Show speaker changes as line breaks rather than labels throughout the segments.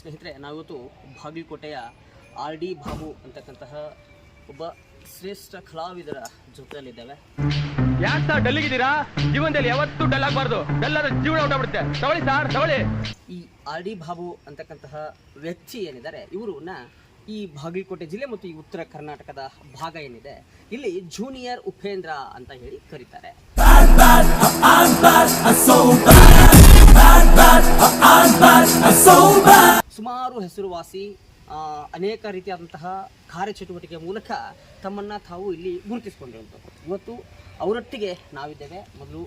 ಸ್ನೇಹಿತರೆ ನಾವಿವತ್ತು ಬಾಗಲಕೋಟೆಯ ಆರ್ ಡಿ ಬಾಬು ಅಂತಕ್ಕಂತಹ ಒಬ್ಬ ಶ್ರೇಷ್ಠ ಕಲಾವಿದರ ಜೊತೆಯಲ್ಲಿದ್ದೇವೆ.
ಯಾಕೆ ಸರ್ ಡಲ್ಲಿಗಿದ್ದೀರಾ? ಜೀವನದಲ್ಲಿ ಯಾವತ್ತೂ ಡಲ್ ಆಗಬಾರ್ದು ಡಲ್ ಆದ್ರೆ ಜೀವನ ಊಟ ತಗೊಳ್ಳಿ ಸರ್ ತಗೊಳ್ಳಿ
ಈ ಆರ್ ಡಿ ಬಾಬು ಅಂತಕ್ಕಂತಹ ವ್ಯಕ್ತಿ ಏನಿದ್ದಾರೆ ಇವರನ್ನ ಈ ಬಾಗಲಕೋಟೆ ಜಿಲ್ಲೆ ಮತ್ತು ಈ ಉತ್ತರ ಕರ್ನಾಟಕದ ಭಾಗ ಏನಿದೆ ಇಲ್ಲಿ ಜೂನಿಯರ್ ಉಪೇಂದ್ರ ಅಂತ ಹೇಳಿ ಕರೀತಾರೆ. ಸುಮಾರು ಹೆಸರುವಾಸಿ ಅನೇಕ ರೀತಿಯಾದಂತಹ ಕಾರ್ಯಚಟುವಟಿಕೆ ಮೂಲಕ ತಮ್ಮನ್ನ ತಾವು ಇಲ್ಲಿ ಗುರುತಿಸಿಕೊಂಡಿರುವಂಥದ್ದು. ಇವತ್ತು ಅವರೊಟ್ಟಿಗೆ ನಾವಿದ್ದೇವೆ. ಮೊದಲು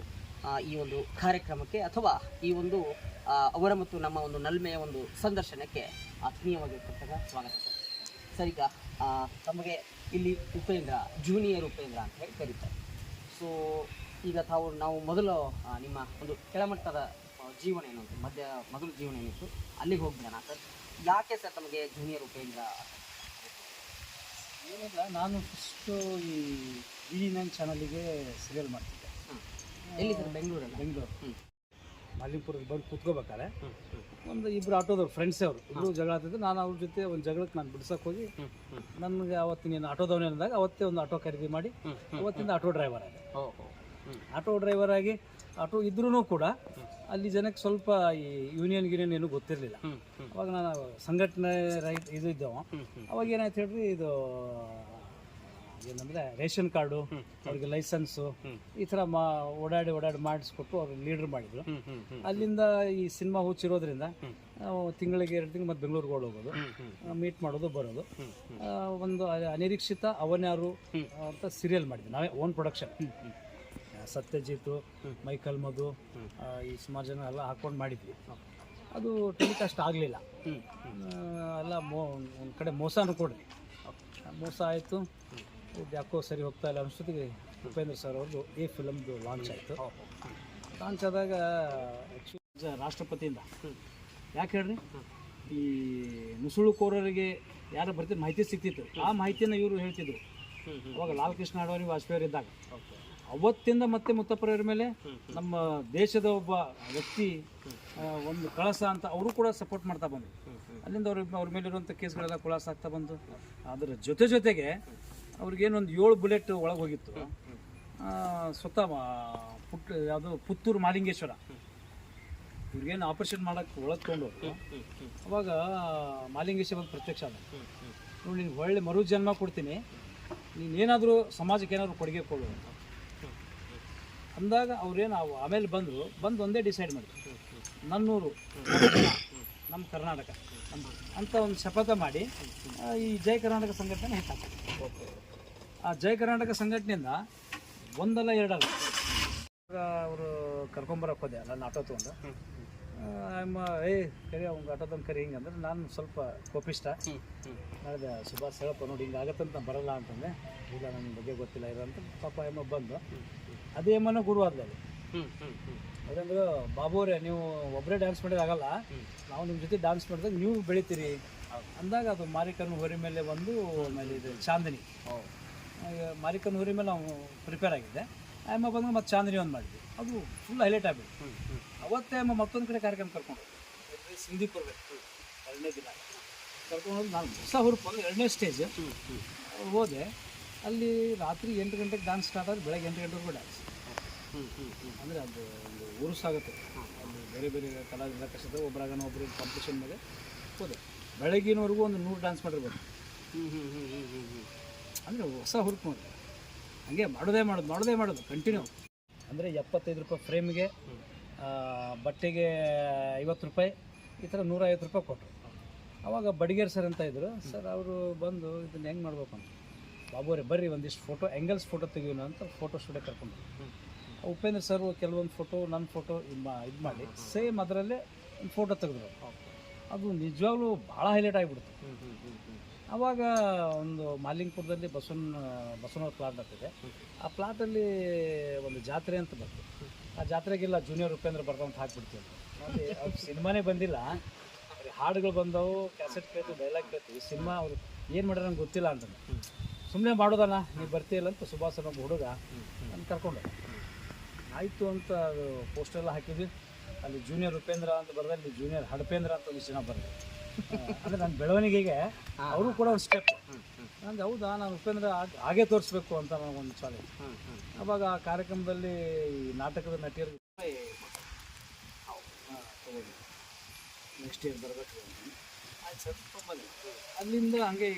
ಈ ಒಂದು ಕಾರ್ಯಕ್ರಮಕ್ಕೆ ಅಥವಾ ಈ ಒಂದು ಅವರ ಮತ್ತು ನಮ್ಮ ಒಂದು ನಲ್ಮೆಯ ಒಂದು ಸಂದರ್ಶನಕ್ಕೆ ಆತ್ಮೀಯವಾಗಿರ್ತಕ್ಕಂತಹ ಸ್ವಾಗತ ಸರ್. ಈಗ ತಮಗೆ ಇಲ್ಲಿ ಉಪೇಂದ್ರ ಜೂನಿಯರ್ ಉಪೇಂದ್ರ ಅಂತ ಹೇಳಿ ಕರೀತಾರೆ. ಸೊ ಈಗ ತಾವು, ನಾವು ಮೊದಲು ನಿಮ್ಮ ಒಂದು ಕೆಳಮಟ್ಟದ ಜೀವನ ಏನು ಅಂತ ಮಧ್ಯ ಮೊದಲು ಜೀವನ ಏನಿತ್ತು ಅಲ್ಲಿಗೆ ಹೋಗ್ಬಿಡೋಣ ಸರ್ ಯಾಕೆ ಸರ್ ತಮಗೆ ಜೂನಿಯರ್ ಉಪೇಂದ್ರ
ಏನಿಲ್ಲ ನಾನು ಫಸ್ಟು ಈ ವಿ ನೈನ್ ಚಾನಲಿಗೆ ಸೀರಿಯಲ್ ಮಾಡ್ತಿದ್ದೆ.
ಎಲ್ಲಿ ಸರ್ ಬೆಂಗಳೂರಲ್ಲಿ?
ಬೆಂಗಳೂರು. ಮಲ್ಲಿಪುರದಲ್ಲಿ ಬಂದು
ಹ್ಮ್,
ಒಂದು ಇಬ್ಬರು ಆಟೋದವ್ರು ಫ್ರೆಂಡ್ಸೇ ಅವರು ಇಬ್ಬರು ಜಗಳ ಆಗ್ತಿದ್ದು ನಾನು ಅವ್ರ ಜೊತೆ ಒಂದು ಜಗಳಕ್ಕೆ ನಾನು ಬಿಡ್ಸಕ್ಕೆ ಹೋಗಿ ನನಗೆ ಅವತ್ತಿನ ನೀನು ಆಟೋದವನೇ ಅಂದಾಗ ಅವತ್ತೇ ಒಂದು ಆಟೋ ಖರೀದಿ ಮಾಡಿ. ಅವತ್ತಿಂದ ಆಟೋ ಡ್ರೈವರ್ ಆಗಿದೆ. ಆಟೋ ಡ್ರೈವರ್ ಆಗಿ ಆಟೋ ಇದ್ರೂ ಕೂಡ ಅಲ್ಲಿ ಜನಕ್ಕೆ ಸ್ವಲ್ಪ ಈ ಯೂನಿಯನ್ ಗಿನಿಯನ್ ಏನೂ ಗೊತ್ತಿರಲಿಲ್ಲ. ಅವಾಗ ನಾನು ಸಂಘಟನೆ ರೈತ ಇದು ಇದ್ದವ. ಅವಾಗ ಏನಾಯ್ತು ಹೇಳ್ರಿ ಇದು ಏನಂದ್ರೆ ರೇಷನ್ ಕಾರ್ಡು ಅವ್ರಿಗೆ ಲೈಸೆನ್ಸು ಈ ಥರ ಮಾ ಓಡಾಡಿ ಓಡಾಡಿ ಮಾಡಿಸ್ಕೊಟ್ಟು ಅವ್ರು ಲೀಡರ್ ಮಾಡಿದ್ರು. ಅಲ್ಲಿಂದ ಈ ಸಿನಿಮಾ ಹುಚ್ಚಿರೋದ್ರಿಂದ ನಾವು ತಿಂಗಳಿಗೆ ಎರಡು ತಿಂಗಳು ಮತ್ತೆ ಬೆಂಗಳೂರಿಗೆ ಹೋಗೋದು ಮೀಟ್ ಮಾಡೋದು ಬರೋದು. ಒಂದು ಅನಿರೀಕ್ಷಿತ ಅವನ್ಯಾರು ಅಂತ ಸೀರಿಯಲ್ ಮಾಡಿದ್ವಿ ನಾವೇ own production Satyajit Michael Madhu ಈ ಸುಮಾರು ಜನ ಎಲ್ಲ ಹಾಕೊಂಡು ಮಾಡಿದ್ವಿ. ಅದು ಟೆಲಿಕಾಸ್ಟ್ ಆಗಲಿಲ್ಲ. ಎಲ್ಲ ಮೋ ಒಂದು ಕಡೆ ಮೋಸ ಕೊಡ್ರಿ ಮೋಸ ಆಯಿತು. ಇದು ಯಾಕೋ ಸರಿ ಹೋಗ್ತಾ ಇಲ್ಲ ಅನ್ಸೋತ್ತಿಗೆ ಉಪೇಂದ್ರ ಸರ್ ಅವ್ರದ್ದು ಈ ಫಿಲಮ್ದು ಲಾಂಚ್ ಆಯಿತು. ಲಾಂಚ್ ಆದಾಗ ಆ್ಯಕ್ಚುಲಿ ರಾಷ್ಟ್ರಪತಿಯಿಂದ ಯಾಕೆ ಹೇಳ್ರಿ? ಈ ನುಸುಳುಕೋರರಿಗೆ ಯಾರು ಬರ್ತಿದ್ದು ಮಾಹಿತಿ ಸಿಗ್ತಿತ್ತು. ಆ ಮಾಹಿತಿನ ಇವರು ಹೇಳ್ತಿದ್ರು. ಅವಾಗ ಲಾಲ್ ಕೃಷ್ಣ ಅಡ್ವಾಣಿ ವಾಜಪೇಯಿ ಇದ್ದಾಗ ಅವತ್ತಿಂದ ಮತ್ತೆ ಮುತ್ತಪ್ಪರವ್ರ ಮೇಲೆ ನಮ್ಮ ದೇಶದ ಒಬ್ಬ ವ್ಯಕ್ತಿ ಒಂದು ಕಳಸ ಅಂತ ಅವರು ಕೂಡ ಸಪೋರ್ಟ್ ಮಾಡ್ತಾ ಬಂದರು. ಅಲ್ಲಿಂದ ಅವ್ರ ಅವ್ರ ಮೇಲಿರುವಂಥ ಕೇಸ್ಗಳೆಲ್ಲ ಖುಲಾಸ ಆಗ್ತಾ ಬಂತು ಅದರ ಜೊತೆ ಜೊತೆಗೆ ಅವ್ರಿಗೇನೊಂದು ಏಳು ಬುಲೆಟ್ ಒಳಗೆ ಹೋಗಿತ್ತು. ಸ್ವತಃ ಪುಟ್, ಯಾವುದು ಪುತ್ತೂರು ಮಾಲಿಂಗೇಶ್ವರ. ಇವ್ರಿಗೇನು ಆಪರೇಷನ್ ಮಾಡೋಕ್ಕೆ ಒಳಗೆ ಅವಾಗ ಮಾಲಿಂಗೇಶ್ವರ ಬಂದು ಪ್ರತ್ಯಕ್ಷ ಆದ. ನೋಡಿ, ನಿನಗೆ ಒಳ್ಳೆ ಮರು ಜನ್ಮ ಕೊಡ್ತೀನಿ. ನೀನು ಏನಾದರೂ ಸಮಾಜಕ್ಕೆ ಏನಾದರೂ ಕೊಡುಗೆ ಕೊಡು. ಅಂದಾಗ ಅವ್ರೇನು ಅವು ಆಮೇಲೆ ಬಂದರು, ಬಂದು ಒಂದೇ ಡಿಸೈಡ್ ಮಾಡಿದ್ರು. ನನ್ನೂರು, ನಮ್ಮ ಕರ್ನಾಟಕ ಅಂತ ಒಂದು ಶಪಥ ಮಾಡಿ ಈ ಜಯ ಕರ್ನಾಟಕ ಸಂಘಟನೆ ಹೆಚ್ಚಾಗ್ತದೆ. ಆ ಜಯ ಕರ್ನಾಟಕ ಸಂಘಟನೆಯಿಂದ ಒಂದಲ್ಲ ಎರಡಲ್ಲ. ಅವರು ಕರ್ಕೊಂಬರಕ್ಕೆ ಹೋದೆ ನನ್ನ ಆಟೋ ತೊಗೊಂಡು. ಅಮ್ಮ ಏ, ಕರಿ ಅವ್ನು ಆಟೋ ತಂದು ಕರಿ ಹಿಂಗೆ ಅಂದ್ರೆ ನಾನು ಸ್ವಲ್ಪ ಕೋಪಿಷ್ಟ. ಮಾಡಿದೆ ಸುಭಾಷ್ ಹೇಳಪ್ಪ ನೋಡಿ ಹಿಂಗೆ ಆಗತ್ತಂತ ಬರಲ್ಲ ಅಂತಂದೆ. ಇಲ್ಲ ನನ್ನ ಬಗ್ಗೆ ಗೊತ್ತಿಲ್ಲ ಇರೋ ಅಂತ ಪಾಪ ಅಮ್ಮ ಬಂದು. ಅದೇ ಮನ ಗುರು
ಹ್ಮ್.
ಅದಂದ್ರೆ ಬಾಬು ಅವರೇ ನೀವು ಒಬ್ಬರೇ ಡ್ಯಾನ್ಸ್ ಮಾಡಿದಾಗಲ್ಲ ನಾವು ನಿಮ್ಮ ಜೊತೆ ಡ್ಯಾನ್ಸ್ ಮಾಡಿದಾಗ ನೀವು ಬೆಳಿತೀರಿ. ಅಂದಾಗ ಅದು ಮಾರಿಕನ್ ಹೊರಿ ಮೇಲೆ ಬಂದು ಆಮೇಲೆ ಇದು ಚಾಂದಿನಿ. ಮಾರಿಕನ್ ಹೊರಿ ಮೇಲೆ ನಾವು ಪ್ರಿಪೇರ್ ಆಗಿದ್ದೆ. ಅಮ್ಮ ಬಂದಾಗ ಮತ್ತೆ ಚಾಂದಿನಿ ಒಂದು ಮಾಡಿದ್ವಿ. ಅದು ಫುಲ್ ಹೈಲೈಟ್ ಆಗ್ಬಿಟ್ಟು ಅವತ್ತೇ ಅಮ್ಮ ಮತ್ತೊಂದು ಕಡೆ ಕಾರ್ಯಕ್ರಮ ಕರ್ಕೊಂಡು ಸಿಂಧಿ ಕೊಡ್ಬೇಕು ಎರಡನೇ ದಿನ. ಕರ್ಕೊಂಡು ನಾನು ಹೊಸ ಹುರುಪು ಎರಡನೇ ಸ್ಟೇಜ್ ಹೋದೆ. ಅಲ್ಲಿ ರಾತ್ರಿ ಎಂಟು ಗಂಟೆಗೆ ಡ್ಯಾನ್ಸ್ ಸ್ಟಾರ್ಟ್ ಆದ್ರೆ ಬೆಳಗ್ಗೆ ಎಂಟು ಗಂಟೆವರೆಗೂ ಡ್ಯಾನ್ಸ್. ಅಂದರೆ ಅದು ಒಂದು ಉರುಸಾಗುತ್ತೆ. ಅಲ್ಲಿ ಬೇರೆ ಬೇರೆ ಕಲಾವಿದರ ಕಷ್ಟ ಒಬ್ಬರಾಗನ ಒಬ್ಬರು ಕಾಂಪಿಟೇಷನ್ ಮೇಲೆ ಹೋದೆ. ಬೆಳಗಿನವರೆಗೂ ಒಂದು ನೂರು ಡ್ಯಾನ್ಸ್ ಮಾಡಿರ್ಬೋದು. ಅಂದರೆ ಹೊಸ ಹುರುಪು ಮಾಡಿದೆ ಹಂಗೆ ಮಾಡೋದೇ ಮಾಡೋದು ಮಾಡೋದೇ ಮಾಡೋದು ಕಂಟಿನ್ಯೂ ಅಂದರೆ ಎಪ್ಪತ್ತೈದು ರೂಪಾಯಿ ಫ್ರೇಮ್ಗೆ ಬಟ್ಟೆಗೆ ಐವತ್ತು ರೂಪಾಯಿ, ಈ ಥರ ನೂರೈವತ್ತು ರೂಪಾಯಿ ಕೊಟ್ಟರು. ಅವಾಗ ಬಡಿಗೇರ್ ಸರ್ ಅಂತ ಇದ್ದರು ಸರ್ ಅವರು ಬಂದು ಇದನ್ನು ಹೆಂಗೆ ಮಾಡ್ಬೇಕು ಅಂತ. ಬಾಬು ಅವರೇ ಬರ್ರಿ, ಒಂದಿಷ್ಟು ಫೋಟೋ ಎಂಗಲ್ಸ್ ಫೋಟೋ ತೆಗಿಯೋಣ ಅಂತ ಫೋಟೋ ಸ್ಟುಡಿಯೋ ಕರ್ಕೊಂಡು ಉಪೇಂದ್ರ ಸರ್ ಕೆಲವೊಂದು ಫೋಟೋ ನನ್ನ ಫೋಟೋ ಇದು ಮಾಡಿ ಸೇಮ್ ಅದರಲ್ಲೇ ಒಂದು ಫೋಟೋ ತೆಗೆದ್ರು. ಅದು ನಿಜವಾಗ್ಲೂ ಭಾಳ ಹೈಲೈಟ್ ಆಗಿಬಿಡ್ತು. ಅವಾಗ ಒಂದು ಮಾಲಿಂಗ್ಪುರದಲ್ಲಿ ಬಸವನ, ಬಸವನವ್ರ ಪ್ಲಾಟ್ ಬರ್ತಿದೆ. ಆ ಪ್ಲಾಟಲ್ಲಿ ಒಂದು ಜಾತ್ರೆ ಅಂತ ಬರ್ತದೆ ಆ ಜಾತ್ರೆಗೆಲ್ಲ ಜೂನಿಯರ್ ಉಪೇಂದ್ರ ಬರ್ತಾವಂತ ಹಾಕ್ಬಿಡ್ತೀವಿ ಅವ್ರ ಸಿನಿಮಾನೇ ಬಂದಿಲ್ಲ. ಹಾಡುಗಳು ಬಂದವು ಕ್ಯಾಸೆಟ್ ಕೇಳ್ತೀವಿ ಡೈಲಾಗ್ ಕೇಳ್ತೀವಿ ಸಿನಿಮಾ ಅವರು ಏನು ಮಾಡ್ಯಾರ ನಂಗೆ ಗೊತ್ತಿಲ್ಲ ಅಂತಂದು ಸುಮ್ಮನೆ ಮಾಡೋದಲ್ಲ, ನೀವು ಬರ್ತೀಯಲ್ಲ ಅಂತ ಸುಭಾಷ್ ಒಬ್ಬ ಹುಡುಗ ನಾನು ಕರ್ಕೊಂಡು ಆಯಿತು ಅಂತ ಅದು ಪೋಸ್ಟೆಲ್ಲ ಹಾಕಿದ್ವಿ. ಅಲ್ಲಿ ಜೂನಿಯರ್ ಉಪೇಂದ್ರ ಅಂತ ಬರ್ದಲ್ಲಿ ಜೂನಿಯರ್ ಹಡಪೇಂದ್ರ ಅಂತ ಒಂದಿಷ್ಟು ಜನ ಬರೆದ. ಅಂದರೆ ನನ್ನ ಬೆಳವಣಿಗೆಗೆ ಅವರು ಕೂಡ ಒಂದು ಸ್ಟೆಪ್ ನಂದು ಹೌದಾ, ನಾನು ಉಪೇಂದ್ರ ಹಾಗೆ ತೋರಿಸ್ಬೇಕು ಅಂತ ನನಗೊಂದು ಚಾಲೆಂಜ್ ಅವಾಗ ಆ ಕಾರ್ಯಕ್ರಮದಲ್ಲಿ ಈ ನಾಟಕದ ನಟಿಯರು ನೆಕ್ಸ್ಟ್ ಇಯರ್ ಬರಬೇಕು ಅಲ್ಲಿಂದ ಹಂಗೆ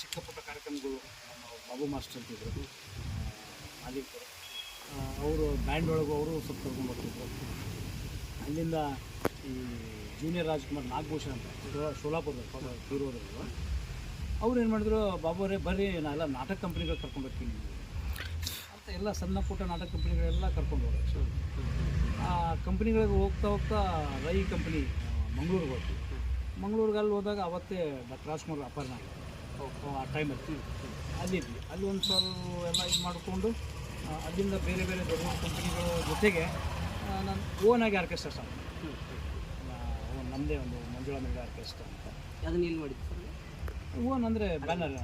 ಚಿಕ್ಕ ಪುಟ್ಟ ಕಾರ್ಯಕ್ರಮಗಳು ನಮ್ಮ ಬಾಬು ಮಾಸ್ಟರ್ ಅಂತಿದ್ರು ಮಾಲೀಕರು. ಅವರು ಬ್ಯಾಂಡ್ ಒಳಗೆ ಅವರು ಸ್ವಲ್ಪ ಕರ್ಕೊಂಡು ಬರ್ತಿದ್ರು. ಅಲ್ಲಿಂದ ಈ ಜೂನಿಯರ್ ರಾಜ್ಕುಮಾರ್ ನಾಗಭೂಷಣ್ ಅಂತ ಪಾಪ ತೀರೋದ್ರು ಅವ್ರು ಏನು ಮಾಡಿದ್ರು, ಬಾಬು ಅವರೇ, ಬರ್ರಿ ನಾನೆಲ್ಲ ನಾಟಕ ಕಂಪ್ನಿಗಳು ಕರ್ಕೊಂಡು ಹೋಗ್ತೀನಿ. ಅಂತ ಎಲ್ಲ ಸಣ್ಣ ಪುಟ್ಟ ನಾಟಕ ಕಂಪ್ನಿಗಳೆಲ್ಲ ಕರ್ಕೊಂಡು ಹೋದ್ರು. ಆ, ಕಂಪ್ನಿಗಳಿಗೆ ಹೋಗ್ತಾ ಹೋಗ್ತಾ ರೈ ಕಂಪ್ನಿ ಮಂಗಳೂರಿಗೆ ಹೋದ್ವಿ ಮಂಗಳೂರಿಗೆ ಅಲ್ಲಿ ಹೋದಾಗ ಅವತ್ತೇ ಡಾಕ್ಟರ್ ರಾಜ್ಕುಮಾರ್ ಅಪರ್ಣ ಆ ಟೈಮಲ್ಲಿ ಅಲ್ಲಿದ್ವಿ ಅಲ್ಲಿ ಒಂದು ಸಲ ಎಲ್ಲ ಇದು ಮಾಡಿಕೊಂಡು ಅಲ್ಲಿಂದ ಬೇರೆ ಬೇರೆ ದೊಡ್ಡ ದೊಡ್ಡ ಕಂಪ್ನಿಗಳ ಜೊತೆಗೆ ನಾನು ಓನಾಗಿ ಆರ್ಕೆಸ್ಟ್ರಾ ಸರ್ ನಮ್ಮದೇ ಒಂದು ಮಂಜುಳಾ ಮೇಲೆ ಆರ್ಕೆಸ್ಟ್ರಾ ಅಂತ.
ಅದನ್ನ ಇಲ್ಲಿ ಮಾಡಿದ್ದು ಸರ್
ಓನ್ ಅಂದರೆ ಬ್ಯಾನರ್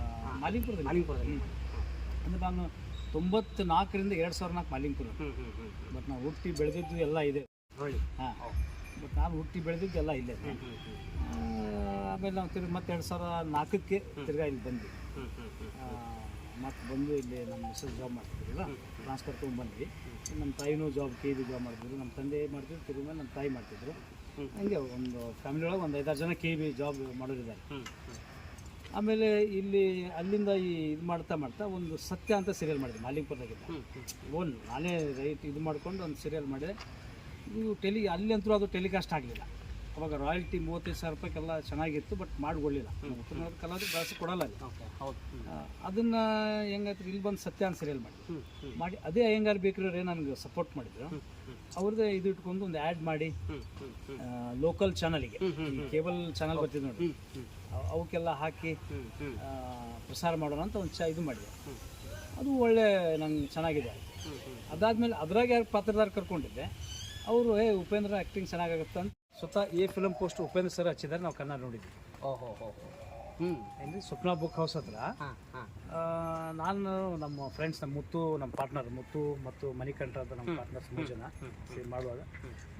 ಮಾಲಿಂಗ್ಪುರದಲ್ಲಿ
ಮಾಲಿಂಗ್ಪುರದಲ್ಲಿ.
ಅಂದರೆ ನಾನು ತೊಂಬತ್ತು ನಾಲ್ಕರಿಂದ ಎರಡು ಸಾವಿರ ನಾಲ್ಕು ಮಾಲಿಂಗ್ಪುರ ಬಟ್ ನಾವು ಹುಟ್ಟಿ ಬೆಳೆದಿದ್ದು ಎಲ್ಲ ಇದೆ. ಹಾಂ. ಬಟ್ ನಾನು ಹುಟ್ಟಿ ಬೆಳೆದಿದ್ದು ಎಲ್ಲ ಇಲ್ಲೇ. ಆಮೇಲೆ ನಾವು ತಿರ್ಗಿ ಮತ್ತೆ ಎರಡು ಸಾವಿರ ನಾಲ್ಕಕ್ಕೆ ತಿರ್ಗಾ ಇಲ್ಲಿ ಬಂದ್ವಿ. ಮತ್ತೆ ಬಂದು ಇಲ್ಲಿ ನಮ್ಮ ಮಿಸ್ಸಸ್ ಜಾಬ್ ಮಾಡ್ತಿದ್ರಲ್ಲ ಟ್ರಾನ್ಸ್ಫರ್ ತೊಗೊಂಡ್ಬಂದ್ವಿ. ನಮ್ಮ ತಾಯಿನೂ ಜಾಬ್ ಕೆ ಬಿ ಜಾಬ್ ಮಾಡ್ತಿದ್ರು ನಮ್ಮ ತಂದೆ ಮಾಡ್ತಿದ್ರು ತಿರುಗಿ ಮೇಲೆ ನಮ್ಮ ತಾಯಿ ಮಾಡ್ತಿದ್ರು. ಹಂಗೆ ಒಂದು ಫ್ಯಾಮಿಲಿ ಒಳಗೆ ಒಂದು ಐದಾರು ಜನ ಕೆ ಬಿ ಜಾಬ್ ಮಾಡೋರಿದ್ದಾರೆ ಆಮೇಲೆ ಇಲ್ಲಿ ಅಲ್ಲಿಂದ ಈ ಇದು ಮಾಡ್ತಾ ಮಾಡ್ತಾ ಒಂದು ಸತ್ಯ ಅಂತ ಸೀರಿಯಲ್ ಮಾಡಿದೆ ಮಾಲಿಂಗ್ಪುರದಾಗಿದ್ದ.
ಹ್ಮ್
ಓನ್ ನಾನೇ ರೈಟ್ ಇದು ಮಾಡ್ಕೊಂಡು ಒಂದು ಸೀರಿಯಲ್ ಮಾಡಿದೆ. ಇದು ಟೆಲಿ ಅಲ್ಲಿ ಅಂತೂ ಅದು ಟೆಲಿಕಾಸ್ಟ್ ಆಗಲಿಲ್ಲ. ಅವಾಗ ರಾಯಲ್ಟಿ ಮೂವತ್ತೈದು ಸಾವಿರ ರೂಪಾಯಿಗೆಲ್ಲ ಚೆನ್ನಾಗಿತ್ತು ಬಟ್ ಮಾಡ್ಕೊಳ್ಳಿಲ್ಲ. ಉತ್ತರ ಕಲಾವಿದ್ರು ಜಾಸ್ತಿ ಕೊಡಲ್ಲ ಅಲ್ಲಿ. ಅದನ್ನು ಹೆಂಗಾಯ್ತು ಇಲ್ಲಿ ಬಂದು ಸತ್ಯಾನ್ ಸೀರಿಯಲ್ ಮಾಡಿ. ಮಾಡಿ ಅದೇ ಅಯ್ಯಂಗಾರ್ ಬೇಕ್ರಿಯವ್ರೆ ನನಗೆ ಸಪೋರ್ಟ್ ಮಾಡಿದ್ರು ಅವ್ರದ್ದೇ ಇದು ಇಟ್ಕೊಂಡು ಒಂದು ಆ್ಯಡ್ ಮಾಡಿ ಲೋಕಲ್ ಚಾನಲ್ಗೆ ಕೇಬಲ್ ಚಾನಲ್ ಬರ್ತಿದ್ದು ನೋಡಿ ಅವಕ್ಕೆಲ್ಲ ಹಾಕಿ ಪ್ರಸಾರ ಮಾಡೋಣ ಅಂತ ಒಂದು ಚ ಇದು ಮಾಡಿದೆ. ಅದು ಒಳ್ಳೆ ನಂಗೆ ಚೆನ್ನಾಗಿದೆ ಅದಾದಮೇಲೆ ಅದ್ರಾಗ ಯಾರು ಪಾತ್ರದಾರ ಕರ್ಕೊಂಡಿದ್ದೆ ಅವರು ಏ ಉಪೇಂದ್ರ ಆ್ಯಕ್ಟಿಂಗ್ ಚೆನ್ನಾಗಾಗುತ್ತೆ ಅಂತ ಸ್ವತಃ ಈ ಫಿಲಮ್ ಪೋಸ್ಟ್ ಉಪೇಂದ್ರ ಸರ್ ಹಚ್ಚಿದ್ದಾರೆ ನಾವು ಕನ್ನಡ ನೋಡಿದ್ವಿ
ಓಹೋ ಹೋ ಹೋ. ಹ್ಮ್.
ಇಲ್ಲಿ ಸ್ವಪ್ನ ಬುಕ್ ಹೌಸ್ ಹತ್ರ
ಹಾಂ ಹಾಂ.
ಆ, ನಾನು ನಮ್ಮ ಫ್ರೆಂಡ್ಸ್ ನಮ್ಮ ಮುತ್ತು ನಮ್ಮ ಪಾರ್ಟ್ನರ್ ಮುತ್ತು ಮತ್ತು ಮಣಿಕಂಠ ಅಂತ ನಮ್ಮ ಪಾರ್ಟ್ನರ್ ಮೂರು ಜನ ಸೇರಿ ಮಾಡುವಾಗ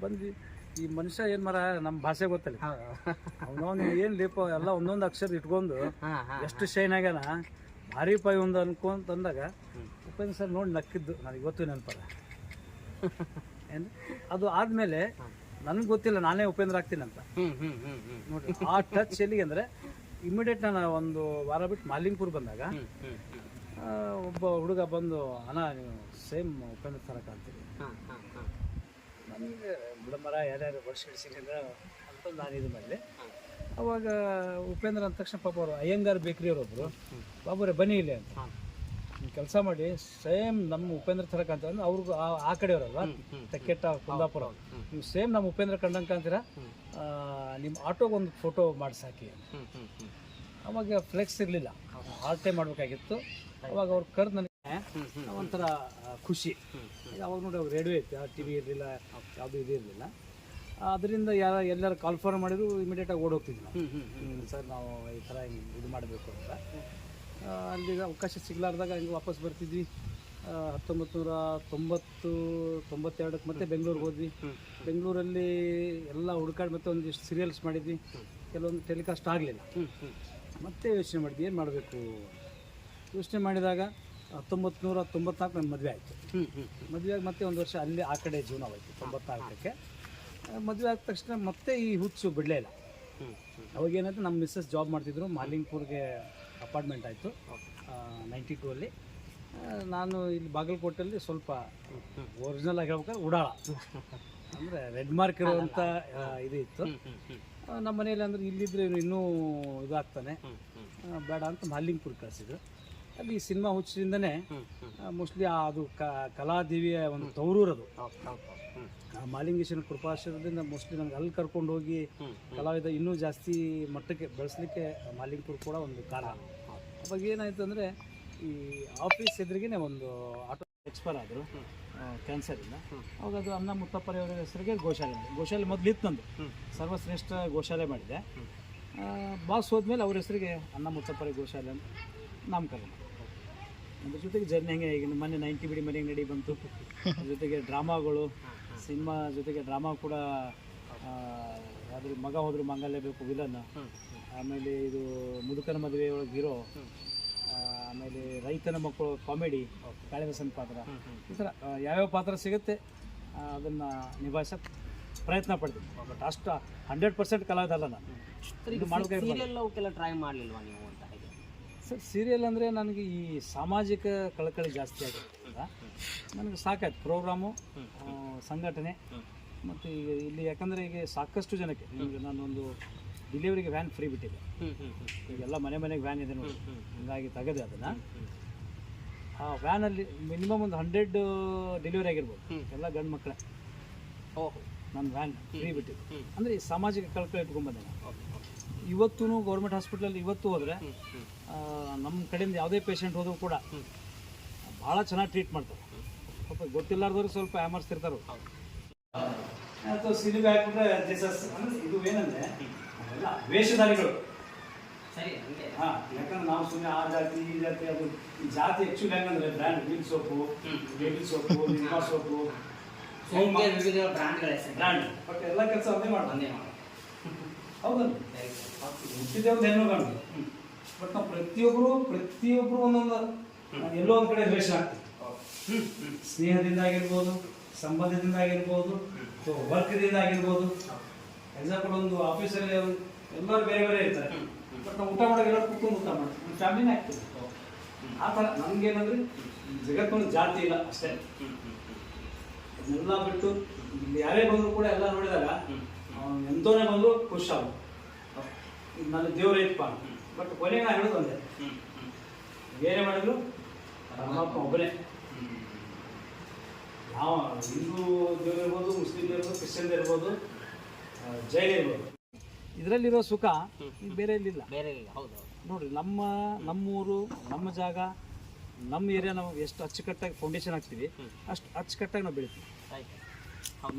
ಬಂದ್ವಿ. ಈ ಮನುಷ್ಯ ಏನು ಮರ ನಮ್ಮ ಭಾಷೆ ಗೊತ್ತಲ್ಲ.
ಅವನೊಂದು
ಅವನವನು ಏನು ಲೇಪ ಎಲ್ಲ ಒಂದೊಂದು ಅಕ್ಷರ ಇಟ್ಕೊಂಡು
ಹಾಂ ಹಾಂ
ಎಷ್ಟು ಶೈನ್ ಆಗ್ಯಾನ ಭಾರಿ ಪಾಯಿ ಒಂದು ಅನ್ಕೊಂತ ಅಂದಾಗ ಉಪೇಂದ್ರ ಸರ್ ನೋಡಿ ನಕ್ಕಿದ್ದು ನನಗೆ ಇವತ್ತು ನೆನಪಲ್ಲ. ಏನು? ಅದು ಆದಮೇಲೆ ನನಗೆ ಗೊತ್ತಿಲ್ಲ ನಾನೇ ಉಪೇಂದ್ರ ಆಗ್ತೀನಿ ಅಂತ. ನೋಡಿ ಆ ಟಚ್ ಎಲ್ಲಿಗೆ ಅಂದರೆ ಇಮಿಡಿಯೇಟ್ ನಾನು ಒಂದು ವಾರ ಬಿಟ್ಟು ಮಾಲಿಂಗ್ಪುರ್ ಬಂದಾಗ ಒಬ್ಬ ಹುಡುಗ ಬಂದು ಅಣ್ಣ ನೀವು ಸೇಮ್ ಉಪೇಂದ್ರ ಥರ ಕಾಣ್ತೀವಿ
ಹಾಂ ಹಾಂ ಹಾಂ.
ನನಗೆ ಬಿಡಮರ ಯಾರ್ಯಾರು ವರ್ಷ ಅಂದ್ರೆ ಅಂತ ನಾನು ಇದು ಮಾಡಿದೆ. ಅವಾಗ ಉಪೇಂದ್ರ ಅಂದ ತಕ್ಷಣ ಪಾಪ ಅವರು ಅಯ್ಯಂಗಾರ್ ಬೇಕ್ರಿ ಅವರೊಬ್ಬರು ಬಾಬುರೇ ಬನ್ನಿ ಇಲ್ಲಿ ಅಂತ. ಕೆಲಸ ಮಾಡಿ ಸೇಮ್ ನಮ್ಮ ಉಪೇಂದ್ರ ಥರ ಕಾಣ್ತಾರೆ ಅವ್ರಿಗೂ ಆ- ಆ ಕಡೆಯವರಲ್ವ? ತೆಕ್ಕೆಟ್ಟ ಕುಂದಾಪುರ. ನೀವು ಸೇಮ್ ನಮ್ಮ ಉಪೇಂದ್ರ ಕಂಡಂಗೆ ಕಾಣ್ತೀರಾ ನಿಮ್ಮ ಆಟೋಗೆ ಒಂದು ಫೋಟೋ ಮಾಡಿಸಾಕಿ ಅವಾಗ ಫ್ಲೆಕ್ಸ್ ಇರಲಿಲ್ಲ. ಆಲ್ಟೇ ಮಾಡಬೇಕಾಗಿತ್ತು. ಅವಾಗ ಅವ್ರು ಕರೆದು ನನಗೆ ಒಂಥರ ಖುಷಿ. ಅವಾಗ ನೋಡಿ ಅವ್ರು ರೇಡಿಯೋ ಇತ್ತು ಟಿ ವಿ ಇರಲಿಲ್ಲ ಯಾವುದೂ ಇದು ಇರಲಿಲ್ಲ. ಅದರಿಂದ ಯಾರು ಎಲ್ಲರೂ ಕಾಲ್ ಫಾರ್ ಮಾಡಿದ್ರು ಇಮಿಡಿಯೇಟಾಗಿ ಓಡೋಗ್ತಿದ್ವಿ ಸರ್ ನಾವು ಈ ಥರ ಇದು ಮಾಡಬೇಕು ಅಂತ. ಅಲ್ಲಿಗೆ ಅವಕಾಶ ಸಿಗ್ಲಾರ್ದಾಗ ಹಿಂಗೆ ವಾಪಸ್ ಬರ್ತಿದ್ವಿ. ಹತ್ತೊಂಬತ್ತು ನೂರ ತೊಂಬತ್ತು, ತೊಂಬತ್ತೆರಡಕ್ಕೆ ಮತ್ತೆ ಬೆಂಗಳೂರಿಗೆ ಹೋದ್ವಿ. ಬೆಂಗಳೂರಲ್ಲಿ ಎಲ್ಲ ಹುಡುಕಾಡಿ ಮತ್ತೆ ಒಂದಿಷ್ಟು ಸೀರಿಯಲ್ಸ್ ಮಾಡಿದ್ವಿ. ಕೆಲವೊಂದು ಟೆಲಿಕಾಸ್ಟ್ ಆಗಲಿಲ್ಲ. ಮತ್ತೆ ಯೋಚನೆ ಮಾಡಿದ್ವಿ, ಏನು ಮಾಡಬೇಕು? ಯೋಚನೆ ಮಾಡಿದಾಗ ಹತ್ತೊಂಬತ್ತು ನೂರ ತೊಂಬತ್ನಾಲ್ಕು ನನ್ನ ಮದುವೆ ಆಯಿತು.
ಹ್ಮ್ ಹ್ಮ್
ಮದುವೆ ಆಗಿ ಮತ್ತೆ ಒಂದು ವರ್ಷ ಅಲ್ಲಿ ಆ ಕಡೆ ಜೀವನವಾಯಿತು ತೊಂಬತ್ನಾಲ್ಕಕ್ಕೆ. ಮದುವೆ ಆದ ತಕ್ಷಣ ಮತ್ತೆ ಈ ಹುಚ್ಚು ಬಿಡಲೇ ಇಲ್ಲ.
ಹ್ಮ್ ಹ್ಮ್
ಅವಾಗ ಏನಾಯ್ತು ನಮ್ಮ ಮಿಸ್ಸಸ್ ಜಾಬ್ ಮಾಡ್ತಿದ್ರು, ಮಾಲಿಂಗ್ಪುರ್ಗೆ ಅಪಾರ್ಟ್ಮೆಂಟ್ ಆಯಿತು. ನೈಂಟಿ ಟೂ ಅಲ್ಲಿ. ನಾನು ಇಲ್ಲಿ ಬಾಗಲಕೋಟೆಯಲ್ಲಿ ಸ್ವಲ್ಪ ಒರಿಜಿನಲ್ ಆಗಿ ಹೇಳ್ಬೇಕಾದ್ರೆ ಉಡಾಳ. ಅಂದರೆ ರೆಡ್ ಮಾರ್ಕ್ ಇರುವಂಥ ಇದು ಇತ್ತು. ನಮ್ಮ ಮನೆಯಲ್ಲಿ ಅಂದ್ರೆ ಇಲ್ಲಿದ್ರೆ ಇನ್ನೂ ಇದಾಗ್ತಾನೆ. ಬೇಡ ಅಂತ ಮಾಲಿಂಗ್ಪುರ್ ಕಳಿಸಿದ್ರು ಅಲ್ಲಿ ಸಿನಿಮಾ ಹುಚ್ಚಿನಿಂದನೇ ಮೋಸ್ಟ್ಲಿ ಅದು ಕಲಾದೇವಿಯ ಒಂದು ಆ ಮಾಲಿಂಗೇಶ್ವರ ಕೃಪಾಶ್ರಯದಿಂದ ಮೋಸ್ಟ್ಲಿ ನನಗೆ ಅಲ್ಲಿ ಕರ್ಕೊಂಡು ಹೋಗಿ ಕಲಾವಿದ ಇನ್ನೂ ಜಾಸ್ತಿ ಮಟ್ಟಕ್ಕೆ ಬೆಳೆಸಲಿಕ್ಕೆ ಮಾಲಿಂಗ್ಪುರ್ ಕೂಡ ಒಂದು ಕಾರಣ. ಅವಾಗ ಏನಾಯ್ತು ಅಂದರೆ ಈ ಆಫೀಸ್ ಎದುರಿಗೇ ಒಂದು ಆಟೋ ಎಕ್ಸ್ಪೈರ್ ಆದರು ಕ್ಯಾನ್ಸರಿಂದ ಅವಾಗ ಅದು ಅನ್ನ ಮುತ್ತಪ್ಪರೆಯವರ ಹೆಸರಿಗೆ ಗೋಶಾಲೆ ಮಾಡಿದೆ. ಗೋಶಾಲೆ ಮೊದಲು ಇತ್ತು ನಂದು. ಸರ್ವಶ್ರೇಷ್ಠ ಗೋಶಾಲೆ ಮಾಡಿದೆ. ಬಾಸ್ ಹೋದ್ಮೇಲೆ ಅವ್ರ ಹೆಸರಿಗೆ ಅನ್ನ ಮುತ್ತಪ್ಪರೆ ಗೋಶಾಲೆ ಅಂತ ನಾಮಕರಣ. ಅದ್ರ ಜೊತೆಗೆ ಜರ್ನಿ ಹೆಂಗೆ ಈಗ ಮೊನ್ನೆ ನೈಂಟಿ ಬಿಡಿ ಮನೆಗೆ ನಡಿ ಬಂತು. ಅದ್ರ ಜೊತೆಗೆ ಡ್ರಾಮಾಗಳು ಸಿನಿಮಾ ಜೊತೆಗೆ ಡ್ರಾಮಾ ಕೂಡ ಅದ್ರ ಮಗ ಹೋದ್ರು ಮಂಗಲ್ಯ ಬೇಕು ವಿಲನ್. ಆಮೇಲೆ ಇದು ಮುದುಕನ ಮದುವೆ ಒಳಗೆ ಹೀರೋ ಆಮೇಲೆ ರೈತನ ಮಕ್ಕಳು ಕಾಮಿಡಿ ಕಾಳಿದಾಸನ್ ಪಾತ್ರ. ಈ ಥರ ಯಾವ್ಯಾವ ಪಾತ್ರ ಸಿಗುತ್ತೆ ಅದನ್ನು ಅದನ್ನ ನಿಭಾಯಿಸೋಕೆ ಪ್ರಯತ್ನ ಪಡ್ತೀನಿ. ಬಟ್ ಅಷ್ಟು ಹಂಡ್ರೆಡ್ ಪರ್ಸೆಂಟ್ ಕಲಾವಿದಲ್ಲ ನಾನು. ಇದು
ಟ್ರೈ ಮಾಡಲಿಲ್ವಾ ನೀವು ಅಂತ
ಸರ್ ಸೀರಿಯಲ್ ಅಂದರೆ ನನಗೆ ಈ ಸಾಮಾಜಿಕ ಕಳಕಳಿ ಜಾಸ್ತಿ ಆಗಿರೋದ್ರಿಂದ ನನಗೆ ಸಾಕಾಯ್ತು. ಪ್ರೋಗ್ರಾಮು ಸಂಘಟನೆ ಮತ್ತು ಈಗ ಇಲ್ಲಿ ಯಾಕಂದರೆ ಈಗ ಸಾಕಷ್ಟು ಜನಕ್ಕೆ ನಿಮಗೆ ನಾನೊಂದು ಡಿಲಿವರಿಗೆ ವ್ಯಾನ್ ಫ್ರೀ
ಬಿಟ್ಟಿದೆ
ಈಗೆಲ್ಲ ಮನೆ ಮನೆಗೆ ವ್ಯಾನ್ ಇದೆ ನೋಡಿ. ಹಂಗಾಗಿ ತೆಗೆದೆ ಅದನ್ನು. ಆ ವ್ಯಾನಲ್ಲಿ ಮಿನಿಮಮ್ ಒಂದು ಹಂಡ್ರೆಡ್ ಡೆಲಿವರಿ ಆಗಿರ್ಬೋದು. ಎಲ್ಲ ಗಂಡು ಮಕ್ಕಳೇ
ಓಹ್.
ನನ್ನ ವ್ಯಾನ್ ಫ್ರೀ ಬಿಟ್ಟಿದ್ದು. ಅಂದರೆ ಈ ಸಾಮಾಜಿಕ ಕಳಕಳಿ ಇಟ್ಕೊಂಡ್ಬಂದೆ ನಾನು. ಇವತ್ತೂ ಗೌರ್ಮೆಂಟ್ ಹಾಸ್ಪಿಟ್ಲಲ್ಲಿ ಇವತ್ತು ಹೋದರೆ ನಮ್ಮ ಕಡೆಯಿಂದ ಯಾವುದೇ ಪೇಷಂಟ್ ಹೋದರೂ ಕೂಡ. ಭಾಳ ಚೆನ್ನಾಗಿ ಟ್ರೀಟ್ ಮಾಡ್ತಾರೆ. ಸ್ವಲ್ಪ ಗೊತ್ತಿಲ್ಲಾರ್ದವ್ರು ಸ್ವಲ್ಪ ಅಥವಾ ಸಿಲಿಬೆ ಹಾಕ್ಬಿಟ್ರೆ ಜೀಸಸ್ ಅಂದ್ರೆ ಇದು ಏನಂದ್ರೆ ಅವೆಲ್ಲ ವೇಷಧಾರಿಗಳು.
ಸರಿ
ಹಾಂ ಯಾಕಂದ್ರೆ ನಾವು ಸುಮ್ಮನೆ ಆ ಜಾತಿ ಈ ಜಾತಿ ಅದು ಈ ಜಾತಿ ಆ್ಯಕ್ಚುಲಿ ಹೆಂಗಂದ್ರೆ brand Wheel soap baby soap ನಿಮ್ಮ ಸೋಪು ಬ್ರ್ಯಾಂಡ್ ಬಟ್ ಎಲ್ಲ ಕೆಲಸ ಒಂದೇ ಮಾಡ್ತಾನೆ
ಒಂದೇ ಮಾಡಿ
ಹೌದಲ್ಲ? ಹುಟ್ಟಿದೆ ಒಂದು ಹೆಣ್ಣು ಗಂಡು. ಬಟ್ ನಾವು ಪ್ರತಿಯೊಬ್ಬರು ಪ್ರತಿಯೊಬ್ಬರು ಒಂದೊಂದು ಎಲ್ಲೋ ಒಂದು ಕಡೆ ದ್ವೇಷ ಆಗ್ತದೆ. ಸ್ನೇಹದಿಂದ ಆಗಿರ್ಬೋದು ಸಂಬಂಧದಿಂದ ಆಗಿರ್ಬೋದು ಅಥವಾ ವರ್ಕ್ದಿಂದ ಆಗಿರ್ಬೋದು. ಎಕ್ಸಾಂಪಲ್ ಒಂದು ಆಫೀಸಲ್ಲಿ ಎಲ್ಲರೂ ಬೇರೆ ಬೇರೆ ಇರ್ತಾರೆ. ಬಟ್ ನಾವು ಊಟ ಮಾಡೋಕೆ ಎಲ್ಲರೂ ಕುತ್ಕೊಂಡು ಊಟ ಮಾಡ್ತೀವಿ. ನಮ್ಮ ಫ್ಯಾಮಿಲಿನೇ ಆಗ್ತದೆ. ಆ ಥರ ನಮಗೇನಂದ್ರೆ ಜಗತ್ತೊಂದು ಜಾತಿ ಇಲ್ಲ ಅಷ್ಟೇ. ಅದನ್ನೆಲ್ಲ ಬಿಟ್ಟು ಇಲ್ಲಿ ಯಾರೇ ಬಂದರೂ ಕೂಡ ಎಲ್ಲ ನೋಡಿದಾಗ ಎಂತೋನೇ ಬಂದರೂ ಖುಷ್ ಆಗ ಈಗ ನನ್ನ ದೇವ್ರ ಐತಪ್ಪ ಬಟ್ ಕೊನೆಗೆ ನಾ ಹೇಳೋದು ಒಂದೇ. ಬೇರೆ ಮಾಡಿದ್ರು ಪರಮಾತ್ಮ ಒಬ್ಬನೇ. ನಾವು ಹಿಂದೂ ದೇವ್ರು ಇರ್ಬೋದು ಮುಸ್ಲಿಂ ಇರ್ಬೋದು ಕ್ರಿಶ್ಚಿಯನ್ ಇರ್ಬೋದು ಜೈನ ಇರ್ಬೋದು. ಇದರಲ್ಲಿರೋ ಸುಖ ಬೇರೆ ಇಲ್ಲ
ಬೇರೆ ಇಲ್ಲ ಹೌದು
ನೋಡ್ರಿ ನಮ್ಮ ನಮ್ಮೂರು ನಮ್ಮ ಜಾಗ ನಮ್ಮ ಏರಿಯಾ ನಾವು ಎಷ್ಟು ಅಚ್ಚುಕಟ್ಟಾಗಿ ಫೌಂಡೇಶನ್ ಹಾಕ್ತೀವಿ ಅಷ್ಟು ಅಚ್ಚುಕಟ್ಟಾಗಿ ನಾವು ಬೆಳಿತೀವಿ.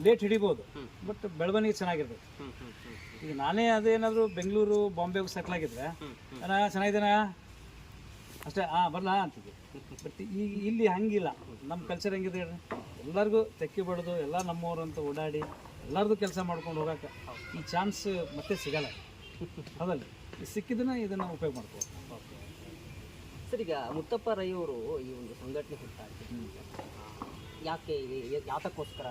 ಲೇಟ್ ಹಿಡಿಬೋದು ಬಟ್ ಬೆಳವಣಿಗೆ ಚೆನ್ನಾಗಿರ್ತದೆ
ಹ್ಮ್
ಈಗ ನಾನೇ ಅದೇನಾದರೂ ಬೆಂಗಳೂರು ಬಾಂಬೆಗೆ ಆಗಿದ್ರೆ ಅಣ್ಣ ಚೆನ್ನಾಗಿದ್ದಾನ ಅಷ್ಟೇ ಹಾಂ ಬರಲಾ ಅಂತಿದ್ದೆ ಬಟ್ ಈ ಇಲ್ಲಿ ಹಂಗಿಲ್ಲ. ನಮ್ಮ ಕಲ್ಚರ್ ಹೆಂಗಿದೆ ಹೇಳ್ರಿ? ಎಲ್ಲರಿಗೂ ತೆಕ್ಕಿ ಬಡ್ದು ಎಲ್ಲ ನಮ್ಮವ್ರು ಅಂತ ಓಡಾಡಿ ಎಲ್ಲರದು ಕೆಲಸ ಮಾಡ್ಕೊಂಡು ಹೋಗಕ್ಕೆ ಈ ಚಾನ್ಸ್ ಮತ್ತೆ ಸಿಗಲ್ಲ. ಅದಲ್ಲ ಈ ಸಿಕ್ಕಿದ್ದನ್ನ ಇದನ್ನು ಉಪಯೋಗ ಮಾಡ್ಕೋ
ಸರ್ ಈಗ ಮುತ್ತಪ್ಪ ರೈ ಅವರು ಈ ಒಂದು ಸಂಘಟನೆ ಹುಟ್ಟಾಕಿ ಯಾಕೆ ಯಾತಕ್ಕೋಸ್ಕರ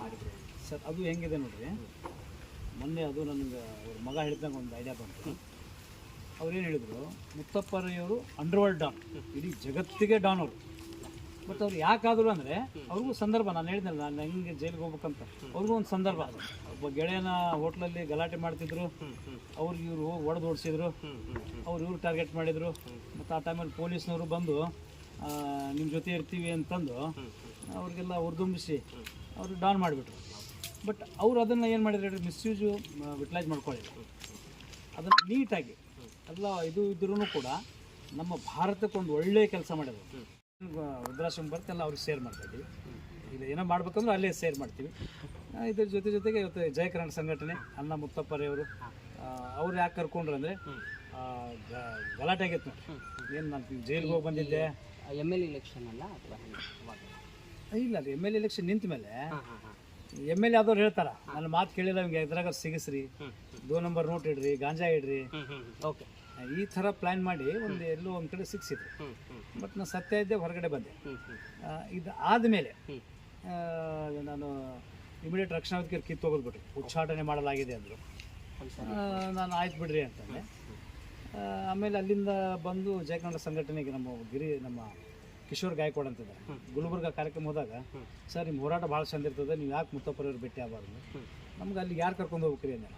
ಮಾಡಿದ್ರು?
ಸರ್ ಅದು ಹೆಂಗಿದೆ ನೋಡ್ರಿ? ಮೊನ್ನೆ ಅದು ನನಗೆ ಅವ್ರ ಮಗ ಹೇಳಿದಾಗ ಒಂದು ಐಡಿಯಾ ಬಂತು. ಅವ್ರೇನು ಹೇಳಿದ್ರು, ಮುತ್ತಪ್ಪರಯ್ಯವರು ಅಂಡರ್ವರ್ಲ್ಡ್ ಡಾನ್ ಇಡೀ ಜಗತ್ತಿಗೆ ಡಾನ್ ಅವರು. ಬಟ್ ಅವ್ರು ಯಾಕಾದ್ರು ಅಂದರೆ ಅವ್ರಿಗೂ ಸಂದರ್ಭ, ನಾನು ಹೇಳಿದ್ನಲ್ಲ, ನಾನು ಹೆಂಗೆ ಜೈಲಿಗೆ ಹೋಗ್ಬೇಕಂತ. ಅವ್ರಿಗೂ ಒಂದು ಸಂದರ್ಭ. ಒಬ್ಬ ಗೆಳೆಯನ ಹೋಟ್ಲಲ್ಲಿ ಗಲಾಟೆ ಮಾಡ್ತಿದ್ರು. ಅವ್ರಿಗೆ ಇವ್ರು ಹೋಗಿ ಹೊಡೆದು ಓಡಿಸಿದ್ರು. ಅವ್ರು ಇವ್ರು ಟಾರ್ಗೆಟ್ ಮಾಡಿದರು. ಮತ್ತು ಆ ಟೈಮಲ್ಲಿ ಪೊಲೀಸ್ನವರು ಬಂದು ನಿಮ್ಮ ಜೊತೆ ಇರ್ತೀವಿ ಅಂತಂದು ಅವ್ರಿಗೆಲ್ಲ ಹುರಿದುಂಬಿಸಿ ಅವರು ಡಾನ್ ಮಾಡಿಬಿಟ್ರು. ಬಟ್ ಅವ್ರು ಅದನ್ನು ಏನು ಮಾಡಿದ್ರು ಮಿಸ್ಯೂಸು ಯುಟಿಲೈಸ್ ಮಾಡ್ಕೊಳ್ಳಿ ಅದನ್ನು ನೀಟಾಗಿ ಎಲ್ಲ ಇದು ಇದ್ರೂ ಕೂಡ ನಮ್ಮ ಭಾರತಕ್ಕೆ ಒಂದು ಒಳ್ಳೆಯ ಕೆಲಸ ಮಾಡಿದ್ರು. ವೃದ್ಧಾಶ್ರಮ ಬರುತ್ತೆ ಎಲ್ಲ ಅವ್ರಿಗೆ ಶೇರ್ ಮಾಡ್ತಾ ಇದ್ದೀವಿ ಈಗ ಏನೋ ಮಾಡ್ಬೇಕಂದ್ರೆ ಅಲ್ಲೇ ಶೇರ್ ಮಾಡ್ತೀವಿ. ಇದ್ರ ಜೊತೆ ಜೊತೆಗೆ ಇವತ್ತು ಜಯಕರಣ ಸಂಘಟನೆ ಅಣ್ಣ ಮುತ್ತಪ್ಪರೆಯವರು ಅವ್ರು ಯಾಕೆ ಕರ್ಕೊಂಡ್ರು ಅಂದರೆ ಗಲಾಟೆ ಆಗೈತೆ ನೋಡಿ. ಏನು ನಾನು ಜೈಲಿಗೆ ಹೋಗಿ ಬಂದಿದ್ದೆ?
ಎಂ ಎಲ್ ಎಲೆಕ್ಷನ್ ಅಲ್ಲ?
ಇಲ್ಲ ರೀ ಎಂ ಎಲ್ ಎಲೆಕ್ಷನ್ ನಿಂತ ಮೇಲೆ. ಎಂ ಎಲ್ ಎ ಆದವ್ರು ಹೇಳ್ತಾರ ನನ್ನ ಮಾತು ಕೇಳಿಲ್ಲ ಹಿಂಗೆ ಇದ್ರಾಗ ಸಿಗಿಸ್ರಿ. ದೋ ನಂಬರ್ ನೋಟ್ ಇಡ್ರಿ ಗಾಂಜಾ ಇಡ್ರಿ.
ಓಕೆ
ಈ ಥರ ಪ್ಲ್ಯಾನ್ ಮಾಡಿ ಒಂದು ಎಲ್ಲೋ ಒಂದು ಕಡೆ ಸಿಕ್ಸಿದ್ರು. ಬಟ್ ನಾನು ಸತ್ಯ ಇದ್ದೆ ಹೊರಗಡೆ ಬಂದೆ. ಇದು ಆದಮೇಲೆ. ನಾನು ಇಮಿಡಿಯೇಟ್ ರಕ್ಷಣಾ ವೇದಿಕೆ ಕಿತ್ತು ಹೋಗೋದ್ಬಿಟ್ರು ಉಚ್ಚಾಟನೆ ಮಾಡಲಾಗಿದೆ ಅಂದರು. ನಾನು ಆಯ್ತು ಬಿಡ್ರಿ ಅಂತಂದೆ. ಆಮೇಲೆ ಅಲ್ಲಿಂದ ಬಂದು ಜಯಕನ್ನಡ ಸಂಘಟನೆಗೆ ನಮ್ಮ ಗಿರಿ ನಮ್ಮ ಕಿಶೋರ್ ಗಾಯಕ್ವಾಡ್ ಅಂತಿದ್ದಾರೆ. ಗುಲ್ಬರ್ಗ ಕಾರ್ಯಕ್ರಮ ಹೋದಾಗ ಸರ್ ನಿಮ್ಮ ಹೋರಾಟ ಭಾಳ ಚಂದ ಇರ್ತದೆ ನೀವು ಯಾಕೆ ಮುತ್ತಪ್ಪರವ್ರು ಭೇಟಿ ಆಗಬಾರ್ದು? ನಮ್ಗೆ ಅಲ್ಲಿ ಯಾರು ಕರ್ಕೊಂಡು ಹೋಗ್ಬೇಕ್ರಿ ಅಂದ್ರೆ.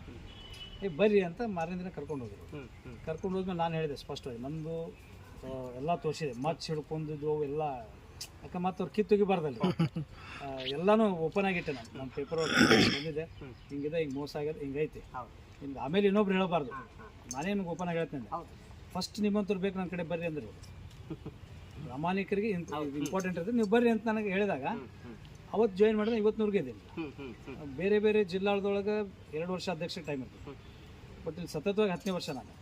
ಏ ಬರ್ರಿ ಅಂತ ಮಾರನೇ ದಿನ ಕರ್ಕೊಂಡು ಹೋದ್ರು. ಕರ್ಕೊಂಡು ಹೋದ್ಮೇಲೆ ನಾನು ಹೇಳಿದೆ ಸ್ಪಷ್ಟವಾಗಿ ನಮ್ಮದು ಎಲ್ಲ ತೋರಿಸಿದೆ. ಮಚ್ಚ ಹಿಡ್ಕೊಂಡಿದ್ದು ಎಲ್ಲ ಯಾಕೆ ಮತ್ತೆ ಅವ್ರು ಕಿತ್ತೊಗಿಬಾರ್ದಲ್ಲಿ ಎಲ್ಲನೂ ಓಪನ್ ಆಗಿಟ್ಟೆ ನಾನು. ನಮ್ಮ ಪೇಪರ್ ಬಂದಿದೆ ಹಿಂಗಿದೆ ಹಿಂಗೆ ಮೋಸ ಆಗ್ಯದ ಹಿಂಗೈತಿ ಹಿಂಗೆ ಆಮೇಲೆ ಇನ್ನೊಬ್ರು ಹೇಳಬಾರ್ದು. ನಾನೇನು ಓಪನ್ ಆಗಿ ಹೇಳ್ತೇನೆ. ಫಸ್ಟ್ ನಿಮ್ಮಂತವ್ರು ಬೇಕು ನನ್ನ ಕಡೆ ಬರ್ರಿ ಅಂದರು. ಪ್ರಾಮಾಣಿಕರಿಗೆ ಇಂಥ ಇಂಪಾರ್ಟೆಂಟ್ ಇರ್ತದೆ. ನೀವು ಬರ್ರಿ ಅಂತ ನನಗೆ ಹೇಳಿದಾಗ ಅವತ್ತು ಜಾಯಿನ್ ಮಾಡಿದ್ರೆ ಇವತ್ತು ಇದ್ದೀನಿ.
ಇದೆ
ಬೇರೆ ಬೇರೆ ಜಿಲ್ಲಾಳದೊಳಗೆ ಎರಡು ವರ್ಷ ಅಧ್ಯಕ್ಷ ಟೈಮ್ ಇರ್ತದೆ. ಬಟ್ ಇಲ್ಲಿ ಸತತವಾಗಿ ಹತ್ತನೇ ವರ್ಷ ನಾನು.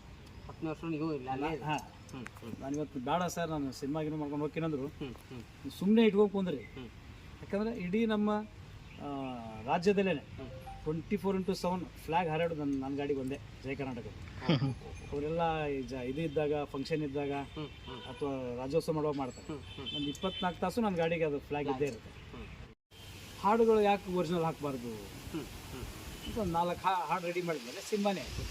ಹತ್ತನೇ ವರ್ಷ ನೀವು ಇಲ್ಲ ಅಲ್ಲೇ.
ಹಾಂ.
ಹ್ಮ್ ಹ್ಮ್
ನಾನು ಇವತ್ತು ಬೇಡ ಸರ್ ನಾನು ಸಿನಿಮಾ ಗಿನಿಮಾ ಮಾಡ್ಕೊಂಡು ಹೋಗ್ತೀನಂದ್ರು
ಹ್ಮ್ ಹ್ಮ್
ಸುಮ್ಮನೆ ಇಟ್ಕೊಂಡು ಕುಂದ್ರಿ.
ಯಾಕಂದ್ರೆ
ಯಾಕಂದರೆ ಇಡೀ ನಮ್ಮ ಆ, ರಾಜ್ಯದಲ್ಲೇ twenty four into seven flag ಹಾರಾಡೋದು ನನ್ನ ನನ್ನ ಗಾಡಿಗೆ ಒಂದೇ ಜಯ ಕರ್ನಾಟಕ. ಅವರೆಲ್ಲ ಇದು ಇದ್ದಾಗ ಫಂಕ್ಷನ್ ಇದ್ದಾಗ
ಹ್ಮ್ ಹ್ಮ್.
ಅಥವಾ ರಾಜ್ಯೋತ್ಸವ ಮಾಡುವಾಗ ಮಾಡ್ತಾರೆ.
ಹ್ಮ್ ಹ್ಮ್.
ಒಂದು ಇಪ್ಪತ್ನಾಲ್ಕು ತಾಸು ನನ್ನ ಗಾಡಿಗೆ ಅದು ಫ್ಲಾಗ್ ಇದ್ದೇ ಇರುತ್ತೆ. ಹಾಡುಗಳು ಯಾಕೆ ಒರಿಜಿನಲ್ ಹಾಕಬಾರ್ದು?
ಹ್ಮ್.
ಅಂತ ಒಂದು ನಾಲ್ಕು ಹಾ ಹಾಡು ರೆಡಿ ಮಾಡಿದ್ಮೇಲೆ ಸಿನಿಮಾನೇ ಆಯಿತು.